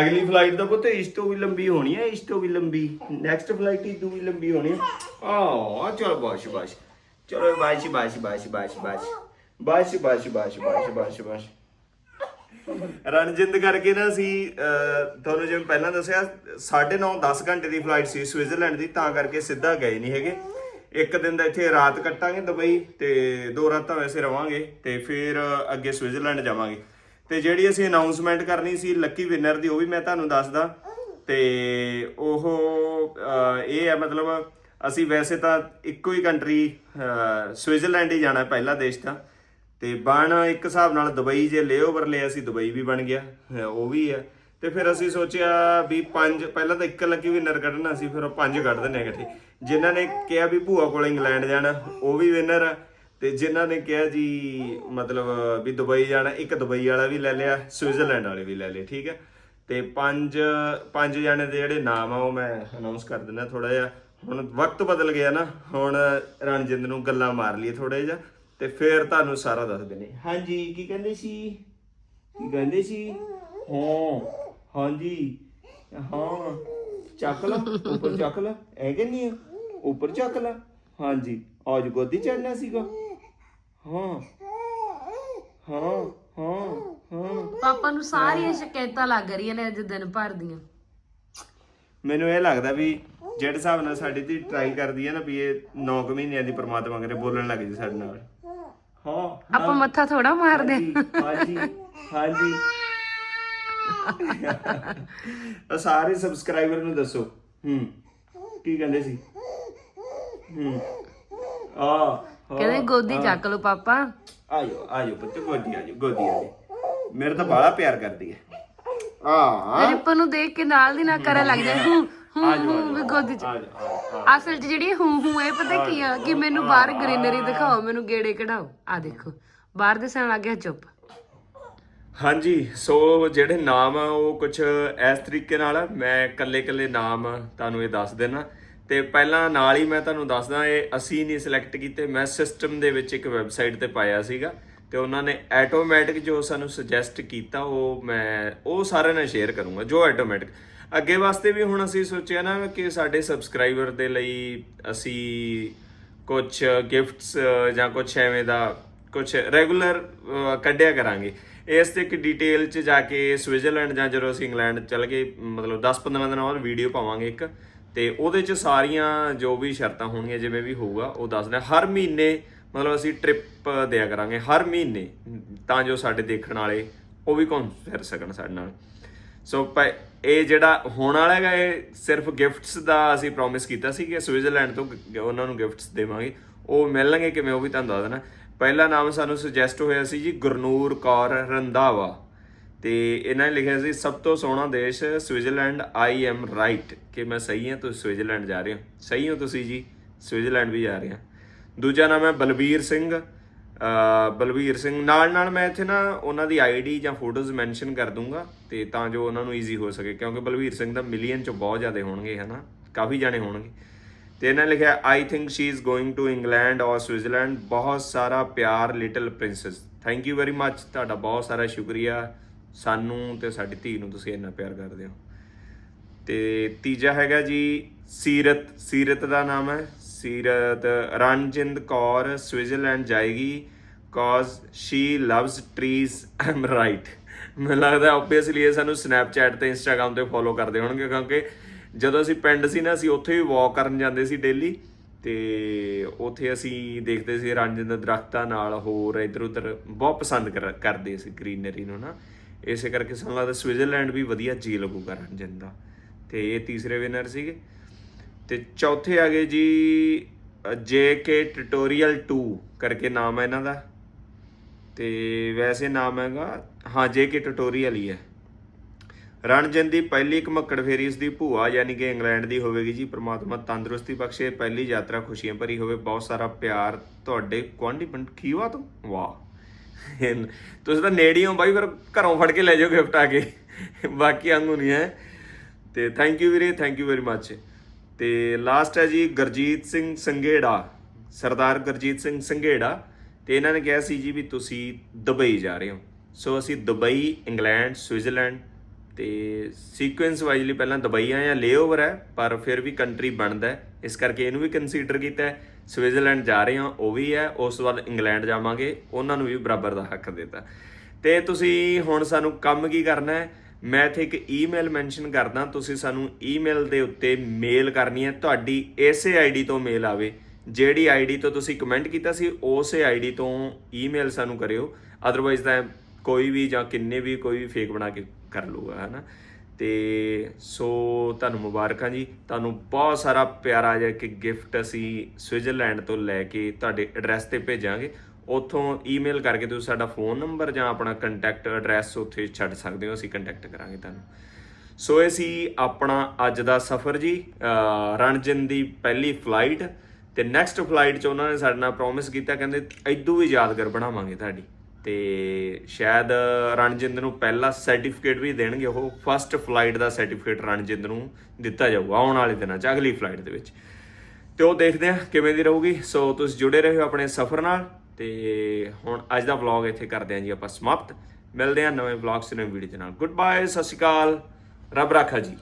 ਅਗਲੀ ਫਲਾਈਟ ਦਾ ਪੁੱਤ ਇਸ ਤੋਂ ਵੀ ਲੰਬੀ ਹੋਣੀ ਹੈ ਇਸ ਤੋਂ ਵੀ ਲੰਬੀ। ਨੈਕਸਟ ਫਲਾਈਟ ਇਸ ਤੋਂ ਵੀ ਲੰਬੀ ਹੋਣੀ ਹੈ। ਆ ਚਲ ਬਾਸ਼ ਬਾਸ਼। ਚਲੋ ਬਾਸ਼ ਬਾਸ਼ ਬਾਸ਼ ਬਾਸ਼ ਬਾਸ਼। ਬਾਸ਼ ਬਾਸ਼ ਬਾਸ਼ ਬਾਸ਼ ਬਾਸ਼ ਬਾਸ਼। ਰਣਜਿੰਦ ਕਰਕੇ ਨਾ ਅਸੀਂ ਅਹ, ਤੁਹਾਨੂੰ ਜਿਵੇਂ ਪਹਿਲਾਂ ਦੱਸਿਆ 9:30 10 ਘੰਟੇ ਦੀ ਫਲਾਈਟ ਸੀ ਸਵਿਟਜ਼ਰਲੈਂਡ ਦੀ ਤਾਂ ਕਰਕੇ ਸਿੱਧਾ ਗਏ ਨਹੀਂ ਹੈਗੇ। ਇੱਕ ਦਿਨ ਦਾ ਇੱਥੇ ਰਾਤ ਕੱਟਾਂਗੇ ਦੁਬਈ ਤੇ ਦੋ ਰਾਤਾਂ ਵੈਸੇ ਰਵਾਂਗੇ ਤੇ ਫਿਰ ਅੱਗੇ ਸਵਿਟਜ਼ਰਲੈਂਡ ਜਾਵਾਂਗੇ। ਤੇ ਜਿਹੜੀ ਅਸੀਂ ਅਨਾਉਂਸਮੈਂਟ ਕਰਨੀ ਸੀ ਲੱਕੀ ਵਿਨਰ ਦੀ ਉਹ ਵੀ ਮੈਂ ਤੁਹਾਨੂੰ ਦੱਸਦਾ। ਤੇ ਉਹ ਇਹ ਹੈ ਮਤਲਬ ਅਸੀਂ ਵੈਸੇ ਤਾਂ ਇੱਕੋ ਹੀ ਕੰਟਰੀ ਸਵਿਟਜ਼ਰਲੈਂਡ ਹੀ ਜਾਣਾ ਪਹਿਲਾ ਦੇਸ਼ ਤਾਂ। ਤੇ ਬਣ ਇੱਕ ਹਿਸਾਬ ਨਾਲ ਦੁਬਈ ਜੇ ਲੇਓਵਰ ਲਿਆ ਸੀ ਦੁਬਈ ਵੀ ਬਣ ਗਿਆ। ਉਹ ਵੀ ਹੈ। ਤੇ ਫਿਰ ਅਸੀਂ ਸੋਚਿਆ ਵੀ ਪੰਜ, ਪਹਿਲਾਂ ਤਾਂ ਇੱਕ ਲੱਕੀ ਵਿਨਰ ਕੱਢਣਾ ਸੀ, ਫਿਰ ਉਹ ਪੰਜ ਕੱਢ ਦਿੰਨੇ ਆ ਇਕੱਠੇ ਜਿਨ੍ਹਾਂ ਨੇ ਕਿਹਾ ਵੀ ਭੂਆ ਕੋਲ ਇੰਗਲੈਂਡ ਜਾਣਾ, ਉਹ ਵੀ ਵਿਨਰ ਆ। ਤੇ ਜਿਨ੍ਹਾਂ ਨੇ ਕਿਹਾ ਜੀ ਮਤਲਬ ਵੀ ਦੁਬਈ ਜਾਣਾ, ਇੱਕ ਦੁਬਈ ਵਾਲਾ ਵੀ ਲੈ ਲਿਆ, ਸਵਿਟਜ਼ਰਲੈਂਡ ਵਾਲੇ ਵੀ ਲੈ ਲਏ, ਠੀਕ ਹੈ ਤੇ ਪੰਜ ਪੰਜ ਜਣੇ ਦੇ ਜਿਹੜੇ ਨਾਮ ਆ, ਉਹ ਮੈਂ ਅਨਾਉਂਸ ਕਰ ਦਿੰਦਾ ਥੋੜਾ ਜਿਹਾ। ਹੁਣ ਵਕਤ ਬਦਲ ਗਿਆ ਨਾ, ਹੁਣ ਰਣਜਿੰਦ ਨੂੰ ਗੱਲਾਂ ਮਾਰ ਲਈਏ ਥੋੜਾ ਜਿਹਾ। ਤੇ ਫਿਰ ਤੁਹਾਨੂੰ ਸਾਰਾ ਦੱਸ ਦਿੰਦੇ ਹਾਂਜੀ, ਕੀ ਕਹਿੰਦੇ ਸੀ? ਕੀ ਕਹਿੰਦੇ ਸੀ? ਹਾਂ। ਹਾਂਜੀ। ਹਾਂ। ਚੱਕ ਲਾ। ਉੱਪਰ ਚੱਕ ਲਾ। ਐ ਕਹਿੰਦੀ ਆ? ਉੱਪਰ ਚੱਕ ਲਾ। ਹਾਂਜੀ। ਅੱਜ ਗੋਦੀ ਚੜਨਾ ਸੀਗਾ। ਹਾਂ। ਹਾਂ। ਹਾਂ। ਹਾਂ। ਪਾਪਾ ਨੂੰ ਸਾਰੀਆਂ ਸ਼ਿਕਾਇਤਾਂ ਲੱਗ ਰਹੀਆਂ ਨੇ ਅੱਜ ਦਿਨ ਭਰ ਦੀਆਂ। ਮੈਨੂੰ ਇਹ ਲੱਗਦਾ ਵੀ ਜਿਹੜੇ ਹਿਸਾਬ ਨਾਲ ਸਾਡੀ ਧੀ ਟਰਾਈ ਕਰਦੀ ਹੈ ਨਾ ਵੀ ਇਹ 9 ਮਹੀਨਿਆਂ ਦੀ ਪ੍ਰਮਾਤਮਾ ਕਰੇ ਬੋਲਣ ਲੱਗ ਜੀ ਸਾਡੇ ਨਾਲ। ਹਾਂ। ਆਪਾਂ ਮੱਥਾ ਥੋੜਾ ਮਾਰਦੇ ਹਾਂਜੀ। ਹਾਂਜੀ। ਹਾਂਜੀ। ਆ ਸਾਰੇ ਸਬਸਕ੍ਰਾਈਬਰ ਨੂੰ ਦੱਸੋ। ਹੂੰ। ਕੀ ਕਹਿੰਦੇ ਸੀ? ਹੂੰ। ਆ ਕਹਿੰਦੇ ਗੋਦੀ ਚੱਕ ਲਓ ਪਾਪਾ। ਆਜੋ ਆਜੋ ਪੁੱਤ ਗੋਦੀ ਆਜੋ ਗੋਦੀ ਆਜੋ। ਮੇਰੇ ਤਾਂ ਬਾਲਾ ਪਿਆਰ ਕਰਦੀ ਹੈ ਆ ਰਿਪਨ ਨੂੰ ਦੇਖ ਕੇ ਨਾਲ ਦੀ ਨਾਲ ਕਰਨ ਲੱਗ ਜਾਏ ਹੂੰ ਹੂੰ ਹੂੰ ਵੀ ਗੋਦੀ ਚ। ਅਸਲ 'ਚ ਜਿਹੜੀ ਹੂੰ ਹੂੰ ਇਹ ਪਤਾ ਕੀ ਆ ਕਿ ਮੈਨੂੰ ਬਾਹਰ ਗ੍ਰੀਨਰੀ ਦਿਖਾਓ ਮੈਨੂੰ ਗੇੜੇ ਕਢਾਓ। ਆ ਦੇਖੋ ਬਾਹਰ ਦਿਸਣ ਲੱਗ ਗਿਆ ਚੁੱਪ। ਹਾਂਜੀ, ਸੋ ਜਿਹੜੇ ਨਾਮ ਆ, ਉਹ ਕੁਝ ਇਸ ਤਰੀਕੇ ਨਾਲ ਆ। ਮੈਂ ਕੱਲੇ ਕੱਲੇ ਨਾਮ ਤੁਹਾਨੂੰ ਇਹ ਦੱਸ ਦੇਣਾ। ਤੇ ਪਹਿਲਾਂ ਨਾਲ ਹੀ ਮੈਂ ਤੁਹਾਨੂੰ ਦੱਸਦਾ ਇਹ ਅਸੀਂ ਨਹੀਂ ਸਿਲੈਕਟ ਕੀਤੇ। ਮੈਂ ਸਿਸਟਮ ਦੇ ਵਿੱਚ ਇੱਕ ਵੈਬਸਾਈਟ ਤੇ ਪਾਇਆ ਸੀਗਾ। ਤੇ ਉਹਨਾਂ ਨੇ ਆਟੋਮੈਟਿਕ ਜੋ ਸਾਨੂੰ ਸੁਜੈਸਟ ਕੀਤਾ, ਉਹ ਮੈਂ, ਉਹ ਸਾਰਿਆਂ ਨਾਲ ਸ਼ੇਅਰ ਕਰੂੰਗਾ, ਜੋ ਆਟੋਮੈਟਿਕ ਅੱਗੇ ਵਾਸਤੇ ਵੀ ਹੁਣ ਅਸੀਂ ਸੋਚਿਆ ਨਾ ਕਿ ਸਾਡੇ ਸਬਸਕ੍ਰਾਈਬਰ ਦੇ ਲਈ ਅਸੀਂ ਕੁਝ ਗਿਫਟਸ ਜਾਂ ਕੁਝ ਐਵੇਂ ਦਾ ਕੁਝ ਰੈਗੂਲਰ ਕੱਢਿਆ ਕਰਾਂਗੇ। ਇਸ ਤੇ ਇੱਕ ਡਿਟੇਲ ਚ ਜਾ ਕੇ ਸਵਿਟਜ਼ਰਲੈਂਡ ਜਾਂ ਜਦੋਂ ਅਸੀਂ ਇੰਗਲੈਂਡ ਚੱਲ ਗਏ, ਮਤਲਬ 10-15 ਦਿਨਾਂ ਬਾਅਦ ਵੀਡੀਓ ਪਾਵਾਂਗੇ ਇੱਕ। ਤੇ ਉਹਦੇ ਚ ਸਾਰੀਆਂ ਜੋ ਵੀ ਸ਼ਰਤਾਂ ਹੋਣਗੀਆਂ, ਜਿਵੇਂ ਵੀ ਹੋਊਗਾ, ਉਹ ਦੱਸਦੇ ਹਰ ਮਹੀਨੇ, ਮਤਲਬ ਅਸੀਂ ਟ੍ਰਿਪ ਦਿਆ ਕਰਾਂਗੇ, ਹਰ ਮਹੀਨੇ। ਤਾਂ ਜੋ ਸਾਡੇ ਦੇਖਣ ਵਾਲੇ, ਉਹ ਵੀ ਘੁੰਮ ਫਿਰ ਸਕਣ ਸਾਡੇ ਨਾਲ। ਸੋ ਪ- ਇਹ ਜਿਹੜਾ ਹੋਣ ਵਾਲਾ ਹੈਗਾ, ਇਹ ਸਿਰਫ ਗਿਫਟਸ ਦਾ ਅਸੀਂ ਪ੍ਰੋਮਿਸ ਕੀਤਾ ਸੀ ਕਿ ਸਵਿਟਜ਼ਰਲੈਂਡ ਤੋਂ ਗ- ਉਹਨਾਂ ਨੂੰ ਗਿਫਟਸ ਦੇਵਾਂਗੇ। ਉਹ ਮਿਲਣਗੇ ਕਿਵੇਂ, ਉਹ ਵੀ ਤੁਹਾਨੂੰ ਦੱਸ ਦੇਣਾ। ਪਹਿਲਾ ਨਾਮ ਸਾਨੂੰ ਸੁਜੈਸਟ ਹੋਇਆ ਸੀ ਜੀ ਗੁਰਨੂਰ ਕੌਰ ਰੰਧਾਵਾ ਤੇ ਇਹਨਾਂ ਨੇ ਲਿਖਿਆ ਸੀ, ਸਭ ਤੋਂ ਸੋਹਣਾ ਦੇਸ਼ ਸਵਿਟਜ਼ਰਲੈਂਡ ਆਈ ਐਮ ਰਾਈਟ ਕਿ ਮੈਂ ਸਹੀ ਹਾਂ, ਤੁਸੀਂ ਸਵਿਟਜ਼ਰਲੈਂਡ ਜਾ ਰਹੇ ਹੋ। ਸਹੀ ਹੋ ਤੁਸੀਂ ਜੀ, ਸਵਿਟਜ਼ਰਲੈਂਡ ਵੀ ਜਾ ਰਹੇ ਹਾਂ। ਦੂਜਾ ਨਾਮ ਹੈ ਬਲਬੀਰ ਸਿੰਘ। ਬਲਬੀਰ ਸਿੰਘ, ਨਾਲ ਨਾਲ ਮੈਂ ਇੱਥੇ ਨਾ ਉਹਨਾਂ ਦੀ ਆਈਡੀ ਜਾਂ ਫੋਟੋਜ਼ ਮੈਂਸ਼ਨ ਕਰ ਦੂੰਗਾ ਤੇ ਤਾਂ ਜੋ ਉਹਨਾਂ ਨੂੰ ਈਜ਼ੀ ਹੋ ਸਕੇ, ਕਿਉਂਕਿ ਬਲਬੀਰ ਸਿੰਘ ਦਾ ਮਿਲੀਅਨ ਚ ਬਹੁਤ ਜ਼ਿਆਦਾ ਹੋਣਗੇ, ਹਨਾ? ਕਾਫੀ ਜਾਣੇ ਹੋਣਗੇ। ਤੇ ਇਹਨਾਂ ਲਿਖਿਆ I think she is going to England ਔਰ ਸਵਿਟਜ਼ਰਲੈਂਡ ਬਹੁਤ ਸਾਰਾ ਪਿਆਰ little princess thank you very much ਤੁਹਾਡਾ ਬਹੁਤ ਸਾਰਾ ਸ਼ੁਕਰੀਆ ਸਾਨੂੰ ਤੇ ਸਾਡੀ ਧੀ ਨੂੰ ਤੁਸੀਂ ਇੰਨਾ ਪਿਆਰ ਕਰਦੇ ਹੋ। ਤੇ ਤੀਜਾ ਹੈਗਾ ਜੀ, ਸੀਰਤ। ਸੀਰਤ ਦਾ ਨਾਮ ਹੈ। ਸੀਰਤ ਰਣਜਿੰਦ ਕੌਰ ਸਵਿਟਜ਼ਰਲੈਂਡ ਜਾਏਗੀ। Cause she loves trees am right ਮੈਨੂੰ ਲੱਗਦਾ ਆਬਵੀਅਸਲੀ ਇਹ ਸਾਨੂੰ ਸਨੈਪਚੈਟ ਤੇ ਇੰਸਟਾਗ੍ਰam ਤੇ ਫੋਲੋ ਕਰਦੇ ਹੋਣਗੇ ਕਿਉਂਕਿ ਜਦੋਂ ਅਸੀਂ ਪਿੰਡ ਸੀ ਨਾ, ਅਸੀਂ ਉੱਥੇ ਵੀ ਵਾਕ ਕਰਨ ਜਾਂਦੇ ਸੀ ਡੇਲੀ ਤੇ ਉੱਥੇ ਅਸੀਂ ਦੇਖਦੇ ਸੀ ਰਣਜਿੰਦ ਦੇ ਦਰਖਤਾਂ ਨਾਲ ਹੋਰ ਇੱਧਰ ਉੱਧਰ ਬਹੁਤ ਪਸੰਦ ਕਰ- ਕਰਦੇ ਸੀ ਗ੍ਰੀਨਰੀ ਨੂੰ ਨਾ। ਇਸੇ ਕਰਕੇ ਸਾਨੂੰ ਲੱਗਦਾ ਸਵਿਟਜ਼ਰਲੈਂਡ ਵੀ ਵਧੀਆ ਜੀ ਲੱਗੂਗਾ ਰਣਜਿੰਦ ਦਾ। ਤੇ ਇਹ ਤੀਸਰੇ ਵਿਨਰ ਸੀਗੇ। ਤੇ ਚੌਥੇ ਆ ਗਏ ਜੀ ਜੇ ਕੇ ਟਿਊਟੋਰੀਅਲ 2 ਕਰਕੇ ਨਾਮ ਹੈ ਇਹਨਾਂ ਦਾ। ਤੇ ਵੈਸੇ ਨਾਮ ਹੈਗਾ, ਹਾਂ ਜੇ ਕੇ ਟਿਊਟੋਰੀਅਲ ਹੀ ਹੈ। ਰਣਜਨ ਦੀ ਪਹਿਲੀ ਘਮੱਕੜ ਫੇਰੀ ਇਸ ਦੀ ਭੂਆ ਯਾਨੀ ਕਿ ਇੰਗਲੈਂਡ ਦੀ ਹੋਵੇਗੀ ਜੀ। ਪ੍ਰਮਾਤਮਾ ਤੰਦਰੁਸਤੀ ਬਖਸ਼ੇ, ਪਹਿਲੀ ਯਾਤਰਾ ਖੁਸ਼ੀਆਂ ਭਰੀ ਹੋਵੇ। ਬਹੁਤ ਸਾਰਾ ਪਿਆਰ ਤੁਹਾਡੇ ਕੁਆਂਡੀ ਪਿੰਡ ਖੀਵਾ ਤੋਂ? ਵਾਹ। ਤੁਸੀਂ ਤਾਂ ਨੇੜੇ ਹੋ ਬਾਈ, ਫਿਰ ਘਰੋਂ ਫੜ ਕੇ ਲੈ ਜਾਓ ਗਿਫਟ ਆ ਕੇ। ਬਾਕੀ ਵਾਂਗੂ ਨਹੀਂ ਹੈ। ਤੇ ਥੈਂਕ ਯੂ ਵੀਰੇ ਥੈਂਕ ਯੂ ਵੈਰੀ ਮੱਚ ਤੇ ਲਾਸਟ ਹੈ ਜੀ ਗੁਰਜੀਤ ਸਿੰਘ ਸੰਘੇੜਾ। ਸਰਦਾਰ ਗੁਰਜੀਤ ਸਿੰਘ ਸੰਘੇੜਾ। ਤੇ ਇਹਨਾਂ ਨੇ ਕਿਹਾ ਸੀ ਜੀ ਵੀ ਤੁਸੀਂ ਦੁਬਈ ਜਾ ਰਹੇ ਹੋ। ਸੋ ਅਸੀਂ ਦੁਬਈ, ਇੰਗਲੈਂਡ, ਸਵਿਟਜ਼ਰਲੈਂਡ ਤੇ ਸੀਕੁਐਂਸ ਵਾਈਜ਼ਲੀ ਪਹਿਲਾਂ ਦੁਬਈ ਆ ਜਾਂ ਲੇਓਵਰ ਹੈ, ਪਰ ਫਿਰ ਵੀ ਕੰਟਰੀ ਬਣਦਾ ਹੈ। ਇਸ ਕਰਕੇ ਇਹਨੂੰ ਵੀ ਕੰਸੀਡਰ ਕੀਤਾ ਹੈ। ਸਵਿਟਜ਼ਰਲੈਂਡ ਜਾ ਰਹੇ ਹਾਂ, ਉਹ ਵੀ ਹੈ। ਉਸ ਤੋਂ ਬਾਅਦ ਇੰਗਲੈਂਡ ਜਾਵਾਂਗੇ। ਉਹਨਾਂ ਨੂੰ ਵੀ ਬਰਾਬਰ ਦਾ ਹੱਕ ਦਿੱਤਾ। ਤੇ ਤੁਸੀਂ ਹੁਣ ਸਾਨੂੰ ਕੰਮ ਕੀ ਕਰਨਾ ਹੈ? ਮੈਂ ਇੱਥੇ ਇੱਕ ਈਮੇਲ ਮੈਂਸ਼ਨ ਕਰਦਾ। ਤੁਸੀਂ ਸਾਨੂੰ ਈਮੇਲ ਦੇ ਉੱਤੇ ਮੇਲ ਕਰਨੀ ਹੈ। ਤੁਹਾਡੀ ਇਸੇ ਆਈਡੀ ਤੋਂ ਮੇਲ ਆਵੇ। ਜਿਹੜੀ ਆਈਡੀ ਤੋਂ ਤੁਸੀਂ ਕਮੈਂਟ ਕੀਤਾ ਸੀ, ਉਸੇ ਆਈਡੀ ਤੋਂ ਈਮੇਲ ਸਾਨੂੰ ਕਰਿਓ। ਅਦਰਵਾਈਜ਼ ਤਾਂ ਕੋਈ ਵੀ ਜਾਂ ਕਿੰਨੇ ਵੀ ਕੋਈ ਵੀ ਫੇਕ ਬਣਾ ਕੇ ਕਰ ਲੂਗਾ ਹਨਾ? ਤੇ ਸੋ ਤੁਹਾਨੂੰ ਮੁਬਾਰਕਾਂ ਜੀ। ਤੁਹਾਨੂੰ ਬਹੁਤ ਸਾਰਾ ਪਿਆਰਾ ਜਿਹਾ ਕਿ ਗਿਫਟ ਅਸੀਂ ਸਵਿਟਜ਼ਰਲੈਂਡ ਤੋਂ ਲੈ ਕੇ ਤੁਹਾਡੇ ਐਡਰੈਸ ਤੇ ਭੇਜਾਂਗੇ। ਉੱਥੋਂ ਈਮੇਲ ਕਰਕੇ ਤੁਸੀਂ ਸਾਡਾ ਫੋਨ ਨੰਬਰ ਜਾਂ ਆਪਣਾ ਕੰਟੈਕਟ ਐਡਰੈਸ ਉੱਥੇ ਛੱਡ ਸਕਦੇ ਹੋ, ਅਸੀਂ ਕੰਟੈਕਟ ਕਰਾਂਗੇ ਤੁਹਾਨੂੰ। ਸੋ ਇਹ ਸੀ ਆਪਣਾ ਅੱਜ ਦਾ ਸਫ਼ਰ ਜੀ। ਅਹ ਰਣਜਨ ਦੀ ਪਹਿਲੀ ਫਲਾਈਟ ਤੇ ਨੈਕਸਟ ਫਲਾਈਟ 'ਚ ਉਹਨਾਂ ਨੇ ਸਾਡੇ ਨਾਲ ਪ੍ਰੋਮਿਸ ਕੀਤਾ, ਕਹਿੰਦੇ ਐਦੂ ਵੀ ਯਾਦਗਾਰ ਬਣਾਵਾਂਗੇ ਤੁਹਾਡੀ। ਤੇ ਸ਼ਾਇਦ ਰਣਜਿੰਦ ਨੂੰ ਪਹਿਲਾ ਸਰਟੀਫਿਕੇਟ ਵੀ ਦੇਣਗੇ, ਉਹ ਫਸਟ ਫਲਾਈਟ ਦਾ ਸਰਟੀਫਿਕੇਟ ਰਣਜਿੰਦ ਨੂੰ ਦਿੱਤਾ ਜਾਊਗਾ ਆਉਣ ਵਾਲੇ ਦਿਨਾਂ 'ਚ, ਅਗਲੀ ਫਲਾਈਟ ਦੇ ਵਿੱਚ। ਤੇ ਉਹ ਦੇਖਦੇ ਆ ਕਿਵੇਂ ਦੀ ਰਹੂਗੀ। ਸੋ ਤੁਸੀਂ ਜੁੜੇ ਰਹੋ ਆਪਣੇ ਸਫ਼ਰ ਨਾਲ ਤੇ ਹੁਣ ਅੱਜ ਦਾ ਵਲੌਗ ਇੱਥੇ ਕਰਦੇ ਆਂ ਜੀ ਆਪਾਂ ਸਮਾਪਤ। ਮਿਲਦੇ ਆਂ ਨਵੇਂ ਵਲੌਗ 'ਚ, ਨਵੀਂ ਵੀਡੀਓ ਦੇ ਨਾਲ। ਗੁੱਡ ਬਾਏ ਸਤਿ ਸ਼੍ਰੀ ਅਕਾਲ। ਰੱਬ ਰਾਖਾ ਜੀ।